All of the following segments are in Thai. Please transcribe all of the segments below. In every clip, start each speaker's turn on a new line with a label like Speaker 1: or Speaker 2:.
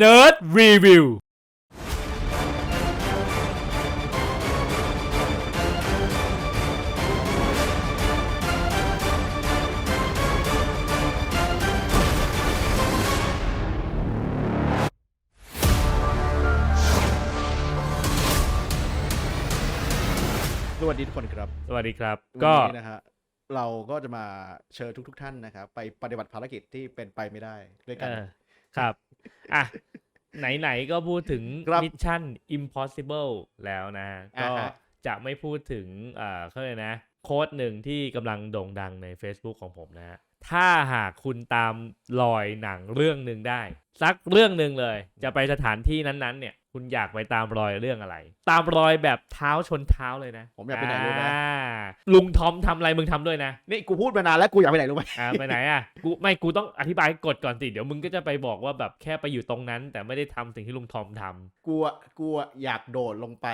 Speaker 1: Nerd Review
Speaker 2: สวัสดีทุกคนครับ
Speaker 1: สวัสดีครับ
Speaker 2: วัน
Speaker 1: ก็
Speaker 2: นี้นะฮะเราก็จะมาเชิญทุกๆท่านนะครับ ไปปฏิบัติภารกิจที่เป็นไปไม่ได้ด้วยกัน
Speaker 1: เออครับ อะไหนๆก็พูดถึง
Speaker 2: ครับ
Speaker 1: มิชชั่น impossible แล้วนะ
Speaker 2: อ่า
Speaker 1: ก็
Speaker 2: ฮะ
Speaker 1: จะไม่พูดถึงเอ่อเขาเลยกนะ โค้ดหนึ่งที่กำลังโด่งดังใน Facebook ของผมนะฮะถ้าหากคุณตามรอยหนังเรื่องหนึ่งได้ สักเรื่องหนึ่งเลย จะไปสถานที่นั้นๆ เนี่ย คุณอยากไปตามรอยเรื่องอะไร ตามรอยแบบเท้าชนเท้าเลยนะ
Speaker 2: ผมอยากไปไหนรู้ไหม
Speaker 1: อ่าลุงทอมทำอะไรมึงทำด้วยนะ
Speaker 2: นี่กูพูดมานานแล้วกูอยากไปไหนรู้ไหม
Speaker 1: อ่าไปไหนอะกูไม่กูต้องอธิบายกฎก่อนสิเดี๋ยวมึงก็จะไปบอกว่าแบบแค่ไปอยู่ตรงนั้น แต่ไม่ได้ทำสิ่งที่ลุงทอมทำ
Speaker 2: กูอะกูอะอยากโดดลงไป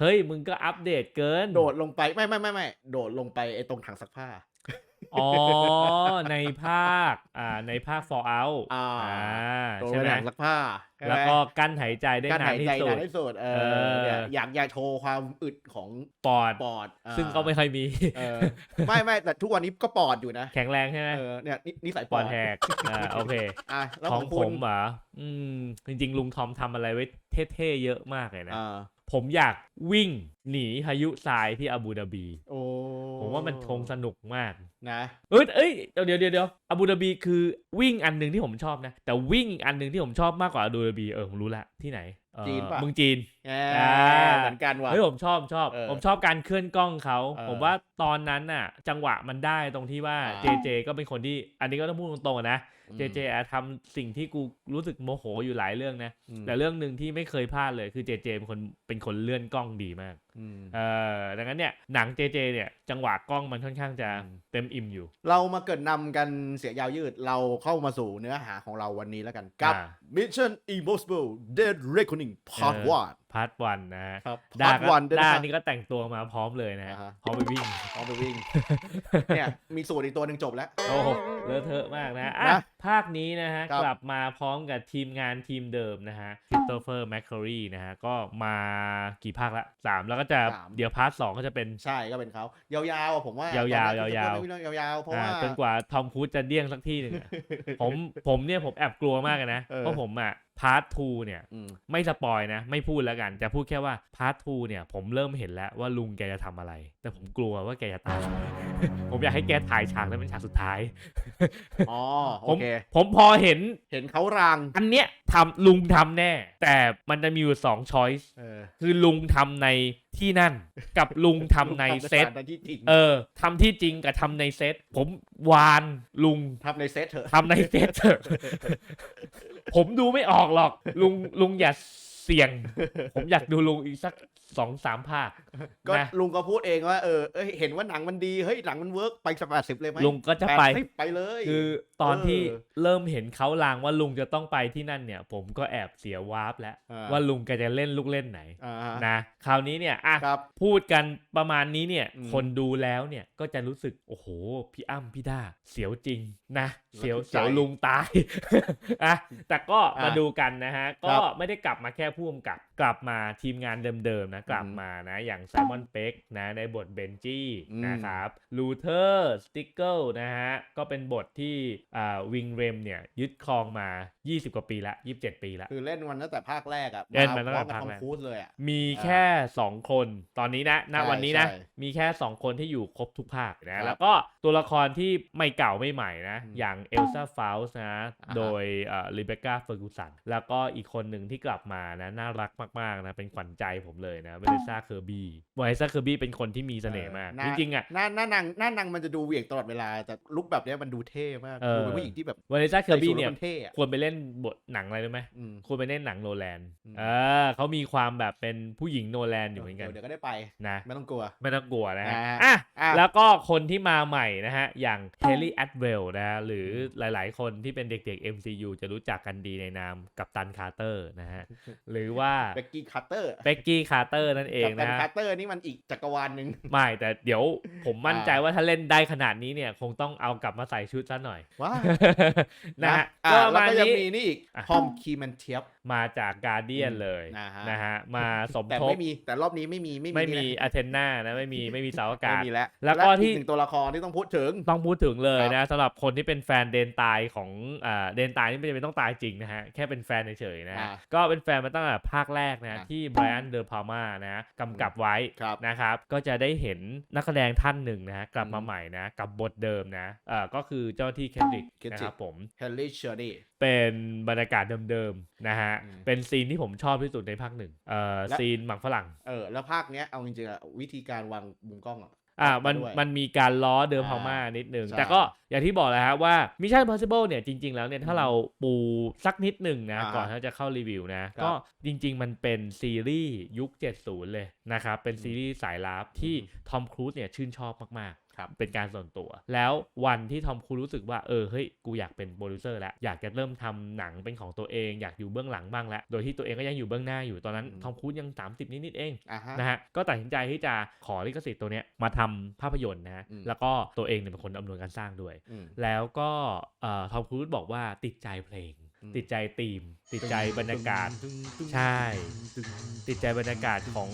Speaker 1: เฮ้ยมึงก็อัปเดตเกิน
Speaker 2: โดดลงไปไม่ไม่ไม่ไม่โดดลงไปไอ้ตรงถังซักผ้า
Speaker 1: อ๋อ ในภาค อ่า ในภาค Fallout
Speaker 2: อ่าโดด
Speaker 1: ใช่
Speaker 2: ไป
Speaker 1: ไหม
Speaker 2: ถังซักผ้าใช่ไหม
Speaker 1: แล้วก็กั้นหายใจได้
Speaker 2: การ
Speaker 1: นาน
Speaker 2: หาย
Speaker 1: ที่
Speaker 2: ใจ
Speaker 1: สุ
Speaker 2: นา
Speaker 1: ด
Speaker 2: นที่สุดเอ
Speaker 1: เอ
Speaker 2: อ
Speaker 1: อ
Speaker 2: เนี่ยอยากอยากโชว์ความอึดของ
Speaker 1: ปอด
Speaker 2: ปอดอ่า
Speaker 1: ซึ่งก็ไม่ค่อยมี
Speaker 2: เออไม่ไม่แต่ทุกวันนี้ก็ปอดอยู่นะ
Speaker 1: แข็งแรงใช่ไหม
Speaker 2: เออเนี่ยนินิสัย
Speaker 1: ป
Speaker 2: ป
Speaker 1: อ
Speaker 2: อ
Speaker 1: ด
Speaker 2: ด
Speaker 1: แหกอ่าโอเค
Speaker 2: อะแล้ว
Speaker 1: ข
Speaker 2: ข
Speaker 1: อ
Speaker 2: องง
Speaker 1: ผ
Speaker 2: คุณ
Speaker 1: มเหรออืมจริง ๆ ลุงทอมทำอะไรไว้เท่ๆเยอะมากเลยนะ
Speaker 2: อ่า
Speaker 1: ผมอยากวิ่งหนีพายุทรายที่อาบูดาบี
Speaker 2: โอ้
Speaker 1: ผมว่ามันคงสนุกมาก
Speaker 2: นะ
Speaker 1: เอ้ยเอ้ยเดี๋ยวเดี๋ยวเดี๋ยวเดี๋ยวอาบูดาบีคือวิ่งอันหนึ่งที่ผมชอบนะ แต่วิ่งอีกอันหนึ่งที่ผมชอบมากกว่าอาบูดาบีเออผมรู้ละที่ไหนเอ่อ
Speaker 2: จีนปะ
Speaker 1: เมืองจีน
Speaker 2: แหม
Speaker 1: อ่า
Speaker 2: เหมือนกันว่ะ
Speaker 1: เฮ้ยผมชอบชอบ
Speaker 2: เออ
Speaker 1: ผมชอบการเคลื่อนกล้องเขา
Speaker 2: เออ
Speaker 1: ผมว่าตอนนั้นน่ะ จังหวะมันได้ตรงที่ว่า
Speaker 2: อ่า
Speaker 1: เจเจก็เป็นคนที่ อันนี้ก็ต้องพูดตรงๆอะนะ
Speaker 2: อืม
Speaker 1: เจเจอะทำสิ่งที่กูรู้สึกโมโหอยู่หลายเรื่องนะ
Speaker 2: อืม
Speaker 1: แต่เรื่องหนึ่งที่ไม่เคยพลาดเลยคือเจเจเป็นคนเป็นคนเลื่อนกล้องดีมาก
Speaker 2: อืม
Speaker 1: เออดังนั้นเนี่ยหนังเจเจเนี่ยจังหวะกล้องมันค่อนข้างจะ
Speaker 2: อืม
Speaker 1: เต็มอิ่มอยู่
Speaker 2: เรามาเกิดนำกันเสียยาวยืดเราเข้ามาสู่เนื้อหาของเราวันนี้แล้วกันกับ
Speaker 1: อ่า
Speaker 2: Mission Impossible Dead Reckoning Part
Speaker 1: เออ
Speaker 2: 1
Speaker 1: พาร์ทวันนะฮะ
Speaker 2: ครับ
Speaker 1: ด้า
Speaker 2: Part
Speaker 1: ก็
Speaker 2: 1ด้วย
Speaker 1: ด้า
Speaker 2: นะครับ
Speaker 1: นี่ก็แต่งตัวมาพร้อมเลยนะฮะ
Speaker 2: อ่าฮะ
Speaker 1: พร้อมไปวิ่ง
Speaker 2: เอาไปวิ่ง เนี่ยมีสูตรอีกตัวหนึ่งจบแล้ว
Speaker 1: โอ้โหเลอะเทอะมากนะอะ
Speaker 2: นะ
Speaker 1: ภาคนี้นะฮะ
Speaker 2: ครับ
Speaker 1: กลับมาพร้อมกับทีมงานทีมเดิมนะฮะคริสโตเฟอร์แมคค r รีนะฮะ ก็มากี่ภาคละสามแล้วก็จะ
Speaker 2: สาม
Speaker 1: เดี๋ยวพาร์ทสองก็จะเป็น
Speaker 2: ใช่ก็เป็นเขายาวๆอะผมว่ายา
Speaker 1: วๆ
Speaker 2: ตอนนี้
Speaker 1: ยาวๆ
Speaker 2: ไม่ต้องยาวๆเพราะ
Speaker 1: อ่า
Speaker 2: ว่า
Speaker 1: จนกว่าทอมครูซจะเดี้ยงสักที่หนึ่งอะ ผมผมเนี่ยผมแอบกลัวมากเลยนะ
Speaker 2: เออ
Speaker 1: เพราะผมอะ พาร์ททูเนี่ย
Speaker 2: อืม
Speaker 1: ไม่สปอยนะ ไม่พูดแล้วกันจะพูดแค่ว่าพาร์ททูเนี่ยผมเริ่มเห็นแล้วว่าลุงแกจะทำอะไร แต่ผมกลัวว่าแกจะตาย ผมอยากให้แกถ่ายฉากนั้นเป็นฉากสุดท้าย
Speaker 2: อ๋อโอ
Speaker 1: ผม
Speaker 2: เค
Speaker 1: ผมพอเห็น
Speaker 2: เห็นเขาราง
Speaker 1: อันเนี้ยทำลุงทำแน่ แต่มันจะมีอยู่สองช้อยส์
Speaker 2: เออ
Speaker 1: คือลุงทำในที่นั่น กับลุงทำในเซต
Speaker 2: ทำในที่จริง
Speaker 1: เออทำที่จริงกับทำในเซต ผมวานลุง
Speaker 2: ทำในเซตเถอะ
Speaker 1: ทำในเซตเถอะ ผมดูไม่ออกหรอก ลุงลุงอย่าเสี่ยง ผมอยากดูลุงอีกสัก สองสามภาค
Speaker 2: ก็
Speaker 1: นะ
Speaker 2: ลุงก็พูดเองว่าเออเอ้ยเห็นว่าหนังมันดีเฮ้ยหนังมันเวิร์กไปสักแปดสิบเลยไหม
Speaker 1: ลุงก็จะไป
Speaker 2: แปดสิบไปเลย
Speaker 1: คือตอน
Speaker 2: เออ
Speaker 1: ที่เริ่มเห็นเขาลางว่าลุงจะต้องไปที่นั่นเนี่ย ผมก็แอบเสียวาร์ปแล้ว
Speaker 2: อ่
Speaker 1: ว่าลุงแกจะเล่นลูกเล่นไหน
Speaker 2: อ่า
Speaker 1: นะคราวนี้เนี่ยอะ
Speaker 2: ครับ
Speaker 1: พูดกันประมาณนี้เนี่ย
Speaker 2: อืม
Speaker 1: คนดูแล้วเนี่ยก็จะรู้สึก โอ้โห พี่อ้ำพี่ด้าเสียวจริงนะ เสียว
Speaker 2: ระทึกใจ
Speaker 1: เสียวลุงตาย อะแต่ก็
Speaker 2: อะ
Speaker 1: มาดูกันนะฮะ
Speaker 2: ครั
Speaker 1: ก็
Speaker 2: บ
Speaker 1: ไม่ได้กลับมาแค่ผู้กำกับ กลับมาทีมงานเดิมๆนะกลับ
Speaker 2: อืม
Speaker 1: มานะอย่างไซมอนเป็กนะในบทเบนจี้
Speaker 2: อืม
Speaker 1: นะครับลูเทอร์สติกเกิลนะฮะก็เป็นบทที่อ่าวิงเรมเนี่ยยึดครองมา 20 กว่าปีละ 27 ปีละ
Speaker 2: คือเล่นมันตั้งแต่ภาคแรกอะ
Speaker 1: เล่นมันตั้งแต่
Speaker 2: พร้อ
Speaker 1: ภาค
Speaker 2: ทอ
Speaker 1: แร
Speaker 2: ม
Speaker 1: ก
Speaker 2: ครูซเลยอะ
Speaker 1: มี
Speaker 2: อ่า
Speaker 1: แค่ 2 คนตอนนี้นะณ
Speaker 2: ใช่
Speaker 1: วันนี้นะ
Speaker 2: ใช่
Speaker 1: มีแค่ 2 คนที่อยู่ครบทุกภาค
Speaker 2: ครั
Speaker 1: นะ
Speaker 2: บ
Speaker 1: แล้วก็ตัวละครที่ไม่เก่าไม่ใหม่นะ
Speaker 2: อืม
Speaker 1: อย่างเอลซ่าฟาวส์นะ
Speaker 2: อ่าฮะ
Speaker 1: โดยลิเบคก้าเฟอร์กูสันแล้วก็อีกคนหนึ่งที่กลับมานะน่ารักมากๆนะเป็นขวัญใจผมเลยนะเวเลซ่าเคอร์บี้เวเลซ่าเคอร์บี้เป็นคนที่มีเสน่ห์มาก
Speaker 2: หน้
Speaker 1: จริงๆอะ
Speaker 2: หน้าหน้านางหน้านางมันจะดูเหวี่ยงตลอดเวลาแต่ลุกแบบเนี้ยมันดูเท่มาก
Speaker 1: เออ
Speaker 2: ดูเป็นผู้หญิงที่แบบ
Speaker 1: เวเลซ่าเคอร์บี้
Speaker 2: ใส่สูท
Speaker 1: เนี่ย
Speaker 2: แล้วมันเท่อะ
Speaker 1: ควรไปเล่นบทหนังอะไรรู้ไหม
Speaker 2: อืม
Speaker 1: ควรไปเล่นหนังโนแลน
Speaker 2: อืม
Speaker 1: เออเขามีความแบบเป็นผู้หญิงโนแลนอยู่เหมือนกัน
Speaker 2: เดี๋ยวก็ได้ไป
Speaker 1: นะ
Speaker 2: ไม่ต้องกลัว
Speaker 1: ไม่ต้องกลัวนะฮะ
Speaker 2: อ่า
Speaker 1: อะ
Speaker 2: อะ
Speaker 1: แล้วก็คนที่มาใหม่นะฮะอย่างเฮลี่แอดเวลนะฮะหรือหลาย ๆ คนที่เป็นเด็ก ๆ MCU จะรู้จักกันดีในนามกับตันคาร์เตอร์นะฮะหรือว่า
Speaker 2: เบกกี้คัตเตอร์
Speaker 1: เบกกี้คาร์เตออร์นั่นเอง
Speaker 2: กัปตั
Speaker 1: นะ
Speaker 2: นคาร์เตอร์นี่มันอีกจักรวาลหนึ่ง
Speaker 1: ไม่แต่เดี๋ยวผมมั่นใจ
Speaker 2: อ่า
Speaker 1: ว่าถ้าเล่นได้ขนาดนี้เนี่ย คงต้องเอากลับมาใส่ชุดซะหน่อย
Speaker 2: ว้า
Speaker 1: นะฮะ
Speaker 2: อะ
Speaker 1: ก็
Speaker 2: แล้ว
Speaker 1: มา
Speaker 2: ก็ยัง
Speaker 1: นี้
Speaker 2: มีนี่อีก
Speaker 1: อะ
Speaker 2: ทอมคีแมนเทียบ
Speaker 1: มาจากการเดียน
Speaker 2: อืม
Speaker 1: เลย
Speaker 2: นะฮะ
Speaker 1: นะฮะมาสม
Speaker 2: แต่
Speaker 1: ทบ
Speaker 2: ไม่มีแต่รอบนี้ไม่มีไม่มี
Speaker 1: ไม่มี
Speaker 2: นี่นะ
Speaker 1: อาเทนนานะไม่มีไม่มีเสาอา
Speaker 2: ไม่
Speaker 1: กาศ
Speaker 2: มีแล้ว
Speaker 1: แล้วก็ที่
Speaker 2: อีหนึ่งตัวละครที่ต้องพูดถึง
Speaker 1: ต้องพูดถึงเลย
Speaker 2: ครับ
Speaker 1: นะสำหรับคนที่เป็นแฟนเดนตายของอ่าเดนตายนี่ไม่จำเป็นต้องตายจริงนะฮะแค่เป็นแฟนเฉยๆนะฮะ
Speaker 2: อ่า
Speaker 1: ก็เป็นแฟนมาตั้งแต่ภาคแรกนะ
Speaker 2: อ่า
Speaker 1: ที่ไบรอันเดอร์พามานะกำกับไว้
Speaker 2: ครับ
Speaker 1: นะครับ ก็จะได้เห็นนักแสดงท่านหนึ่งนะฮะกลับมา
Speaker 2: อืม
Speaker 1: ใหม่นะกับบทเดิมนะเอ่อก็คือเจ้าหน้าที่แคทริก
Speaker 2: Kendrick
Speaker 1: นะครับผม
Speaker 2: เฮนรี่เชอร์นี่
Speaker 1: เป็นบรรยากาศเดิมๆนะฮะ
Speaker 2: อืม
Speaker 1: เป็นซีนที่ผมชอบที่สุดในภาคหนึ่งเอ่อ
Speaker 2: และ
Speaker 1: ซีนหมักฝรั่ง
Speaker 2: เออแล้วภาคเนี้ยเอาจริงๆอะวิธีการวางมุมกล้องอะ
Speaker 1: อ่ามัน
Speaker 2: ด้วย
Speaker 1: มันมีการล้อเดิม
Speaker 2: อ่า
Speaker 1: พม่านิดนึง
Speaker 2: ใช่
Speaker 1: แต่ก็อย่างที่บอกแหล้วฮะว่า Mission Impossible เนี่ยจริง ๆ แล้วเนี่ยถ้าเราปูสักนิดหนึ่งนะ
Speaker 2: อ่า
Speaker 1: ก่อนที่จะเข้ารีวิวนะ
Speaker 2: ครับ
Speaker 1: ก็จริง ๆ มันเป็นซีรีส์ยุค 70 เลยนะครับ เป็น
Speaker 2: อืม
Speaker 1: ซีรีส์สายลับที่ทอมครูซเนี่ยชื่นชอบมาก
Speaker 2: ครับ
Speaker 1: ๆเป็นการส่วนตัว แล้ววันที่ทอมครูซรู้สึกว่าเออเฮ้ยกูอยากเป็นโปรดิวเซอร์แล้วอยากจะเริ่มทำหนังเป็นของตัวเองอยากอยู่เบื้องหลังบ้างแล้ว โดยที่ตัวเองก็ยังอยู่เบื้องหน้าอยู่ตอนนั้น
Speaker 2: อืม
Speaker 1: ทอมครูซยัง 30 นิดๆเอง
Speaker 2: อ่าฮะ
Speaker 1: นะฮะก็ตัดสินใจที่จะขอลิขสิทธิ์ตัวเนี้ยมาทำภาพยนตร์นะฮะ
Speaker 2: อืม
Speaker 1: แล้วก็ตัวเองเนี่ยเป็นคนอำนวยการสร้างด้วย
Speaker 2: อืม
Speaker 1: แล้วก็เอ่อทอมครูซบอกว่าติดใจเพลง
Speaker 2: อืม
Speaker 1: ติดใจธีม ติดใจบรรยากาศใช่ ติดใจบรรยากาศของ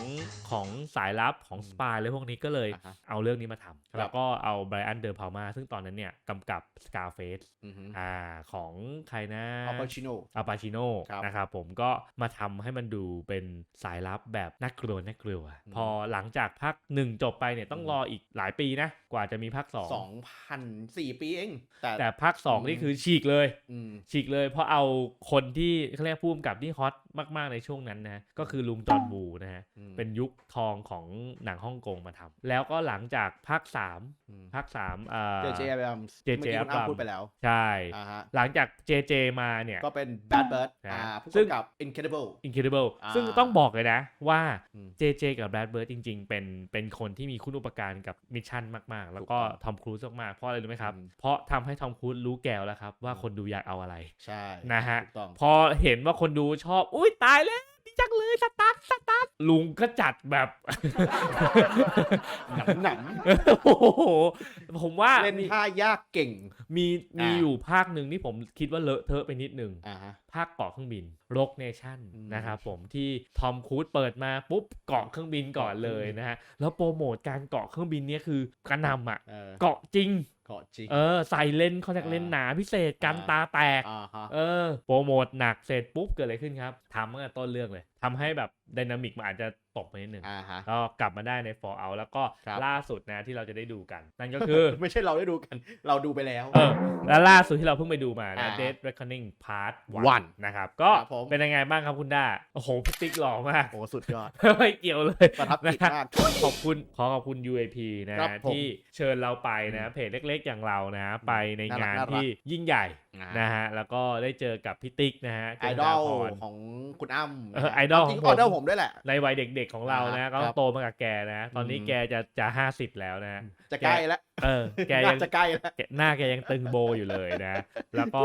Speaker 1: ของสายลับของสปายเลยพวกนี้ก็เลย
Speaker 2: อ่าฮะ
Speaker 1: เอาเรื่องนี้มาทำ
Speaker 2: ครับ
Speaker 1: แล้วก็เอาไบรอันเดอร์พามาซึ่งตอนนั้นเนี่ยกำกับ Scarface
Speaker 2: อือฮึ
Speaker 1: อ่าของใครนะ
Speaker 2: อัลปาชิโน
Speaker 1: อาปาชิโน
Speaker 2: ครับ
Speaker 1: นะครับผมก็มาทำให้มันดูเป็นสายลับแบบน่ากลัวน่ากลัว
Speaker 2: อืม
Speaker 1: พอหลังจากภาคหนึ่งจบไปเนี่ยต้อง
Speaker 2: อืม
Speaker 1: รออีกหลายปีนะ กว่าจะมีภาคสอง
Speaker 2: สองพันสี่ปีเอง แต่
Speaker 1: แต่ภาคสอง
Speaker 2: อืม
Speaker 1: นี่คือฉีกเลย
Speaker 2: อืม
Speaker 1: ฉีกเลยเพราะเอาคนที่เขาเรียกผู้กำกับที่ฮอตมากๆในช่วงนั้นนะก็คือลุงจอห์นบูนะฮะ
Speaker 2: อืม
Speaker 1: เป็นยุคทองของหนังฮ่องกงมาทำแล้วก็หลังจากภาคสาม
Speaker 2: อืม
Speaker 1: ภาคสามอ่า
Speaker 2: เจเจแบม
Speaker 1: JJ
Speaker 2: เมื่อกี้คุณอ้ำ
Speaker 1: Abrams
Speaker 2: พูดไปแล้ว
Speaker 1: ใช่
Speaker 2: อ่าฮะ
Speaker 1: หลังจากเจเจมาเนี่ย
Speaker 2: ก็เป็น Bad Bird
Speaker 1: นะ
Speaker 2: อ่าผู้
Speaker 1: ซึ่ง
Speaker 2: กำกับ Incredible
Speaker 1: Incredible
Speaker 2: อ่า
Speaker 1: ซึ่งต้องบอกเลยนะว่า
Speaker 2: อืม
Speaker 1: เจเจกับแบดเบิร์ดจริง ๆ เป็นเป็นคนที่มีคุณอุปการกับมิชชั่นมากๆ แล้วก็
Speaker 2: ถูกต้อง
Speaker 1: ทอมครูซมากๆเพราะอะไรรู้ไหมครับ
Speaker 2: อืม
Speaker 1: เพราะทำให้ทอมครูซรู้แก้วแล้วครับว่าคนดูอยากเอาอะไร
Speaker 2: ใช่
Speaker 1: นะฮะ
Speaker 2: ถูกต้อง
Speaker 1: พอเห็นว่าคนดูชอบ อุ้ยตายแล้วดีจังเลยสตาร์ทสตาร์ทลุงก็จัดแบบ
Speaker 2: หนังหนัง
Speaker 1: โอ้โห ผมว่า
Speaker 2: เล่น
Speaker 1: มี
Speaker 2: ท่ายากเก่ง
Speaker 1: มีมี
Speaker 2: อ่า
Speaker 1: อยู่ภาคหนึ่งที่ผมคิดว่าเลอะเทอะไปนิดหนึ่ง
Speaker 2: อ่าฮะ
Speaker 1: ภาคเกาะเครื่องบินรกเนชั่น
Speaker 2: อืม
Speaker 1: นะครับผมที่ทอมครูซเปิดมาปุ๊บเกาะเครื่องบินก่อนเลยนะฮะแล้วโปรโมทการเกาะเครื่องบินเนี่ยคือกระหนำอะ
Speaker 2: เออ
Speaker 1: เกาะจริง
Speaker 2: เกาะจริง
Speaker 1: เออใส่เลนส์คอนแทคเลนส์
Speaker 2: อ่า
Speaker 1: หนาพิเศษกัน
Speaker 2: อ่า
Speaker 1: ตาแตก
Speaker 2: อ่าฮะ
Speaker 1: เออโปรโมทหนักเสร็จปุ๊บเกิดอะไรขึ้นครับทำตั้งแต่ต้นเรื่องเลยทำให้แบบไดนามิกมันอาจจะ ตกไปนิดหนึ่ง
Speaker 2: อ่าฮะ
Speaker 1: ก็กลับมาได้ใน Fall Out แล้วก็
Speaker 2: ครับ
Speaker 1: ล่าสุดนะที่เราจะได้ดูกัน นั่นก็คือ
Speaker 2: ไม่ใช่เราได้ดูกัน เราดูไปแล้ว
Speaker 1: เออและล่าสุดที่เราเพิ่งไปดูมานะ
Speaker 2: อ่า
Speaker 1: Dead Reckoning Part
Speaker 2: One
Speaker 1: 1นะครับ ก็
Speaker 2: ครับผม
Speaker 1: เป็นยังไงบ้างครับคุณด้าโอ้โหพี่ติ๊กหล่อมาก
Speaker 2: โอ้สุดยอด
Speaker 1: ไม่เกี่ยวเลย
Speaker 2: ประทับจิต
Speaker 1: นะ
Speaker 2: มาก
Speaker 1: ขอบคุณขอขอบคุณ UAP นะครับ
Speaker 2: ผม
Speaker 1: ที่เชิญเราไปนะเพจเล็กๆอย่างเรานะ ไปใน
Speaker 2: น่ารัก
Speaker 1: งาน
Speaker 2: น่ารัก
Speaker 1: ที่ยิ่งใหญ่
Speaker 2: อ่า
Speaker 1: นะฮะแล้วก็ได้เจอกับพี่ติ๊กนะฮะ
Speaker 2: ไอ
Speaker 1: เจ
Speaker 2: ด
Speaker 1: ษ
Speaker 2: อ
Speaker 1: ฎา
Speaker 2: ล
Speaker 1: พร
Speaker 2: ของคุณอ้ำ
Speaker 1: เออไอดอล
Speaker 2: จริง
Speaker 1: ของผม
Speaker 2: ไอดอลผมด้วยแหละ
Speaker 1: ในวัยเด็กๆของเรานะ
Speaker 2: อ่า
Speaker 1: ก็
Speaker 2: ครับ
Speaker 1: โตมากับแกนะ ตอนนี้
Speaker 2: อืม
Speaker 1: แกจะจะห้าสิบแล้วนะ
Speaker 2: จะใกล้แล้ว
Speaker 1: เออแกยั
Speaker 2: น่างจะใกล้แล้ว
Speaker 1: แกหน้าแกยังตึงโบอยู่เลยนะ แล้วก็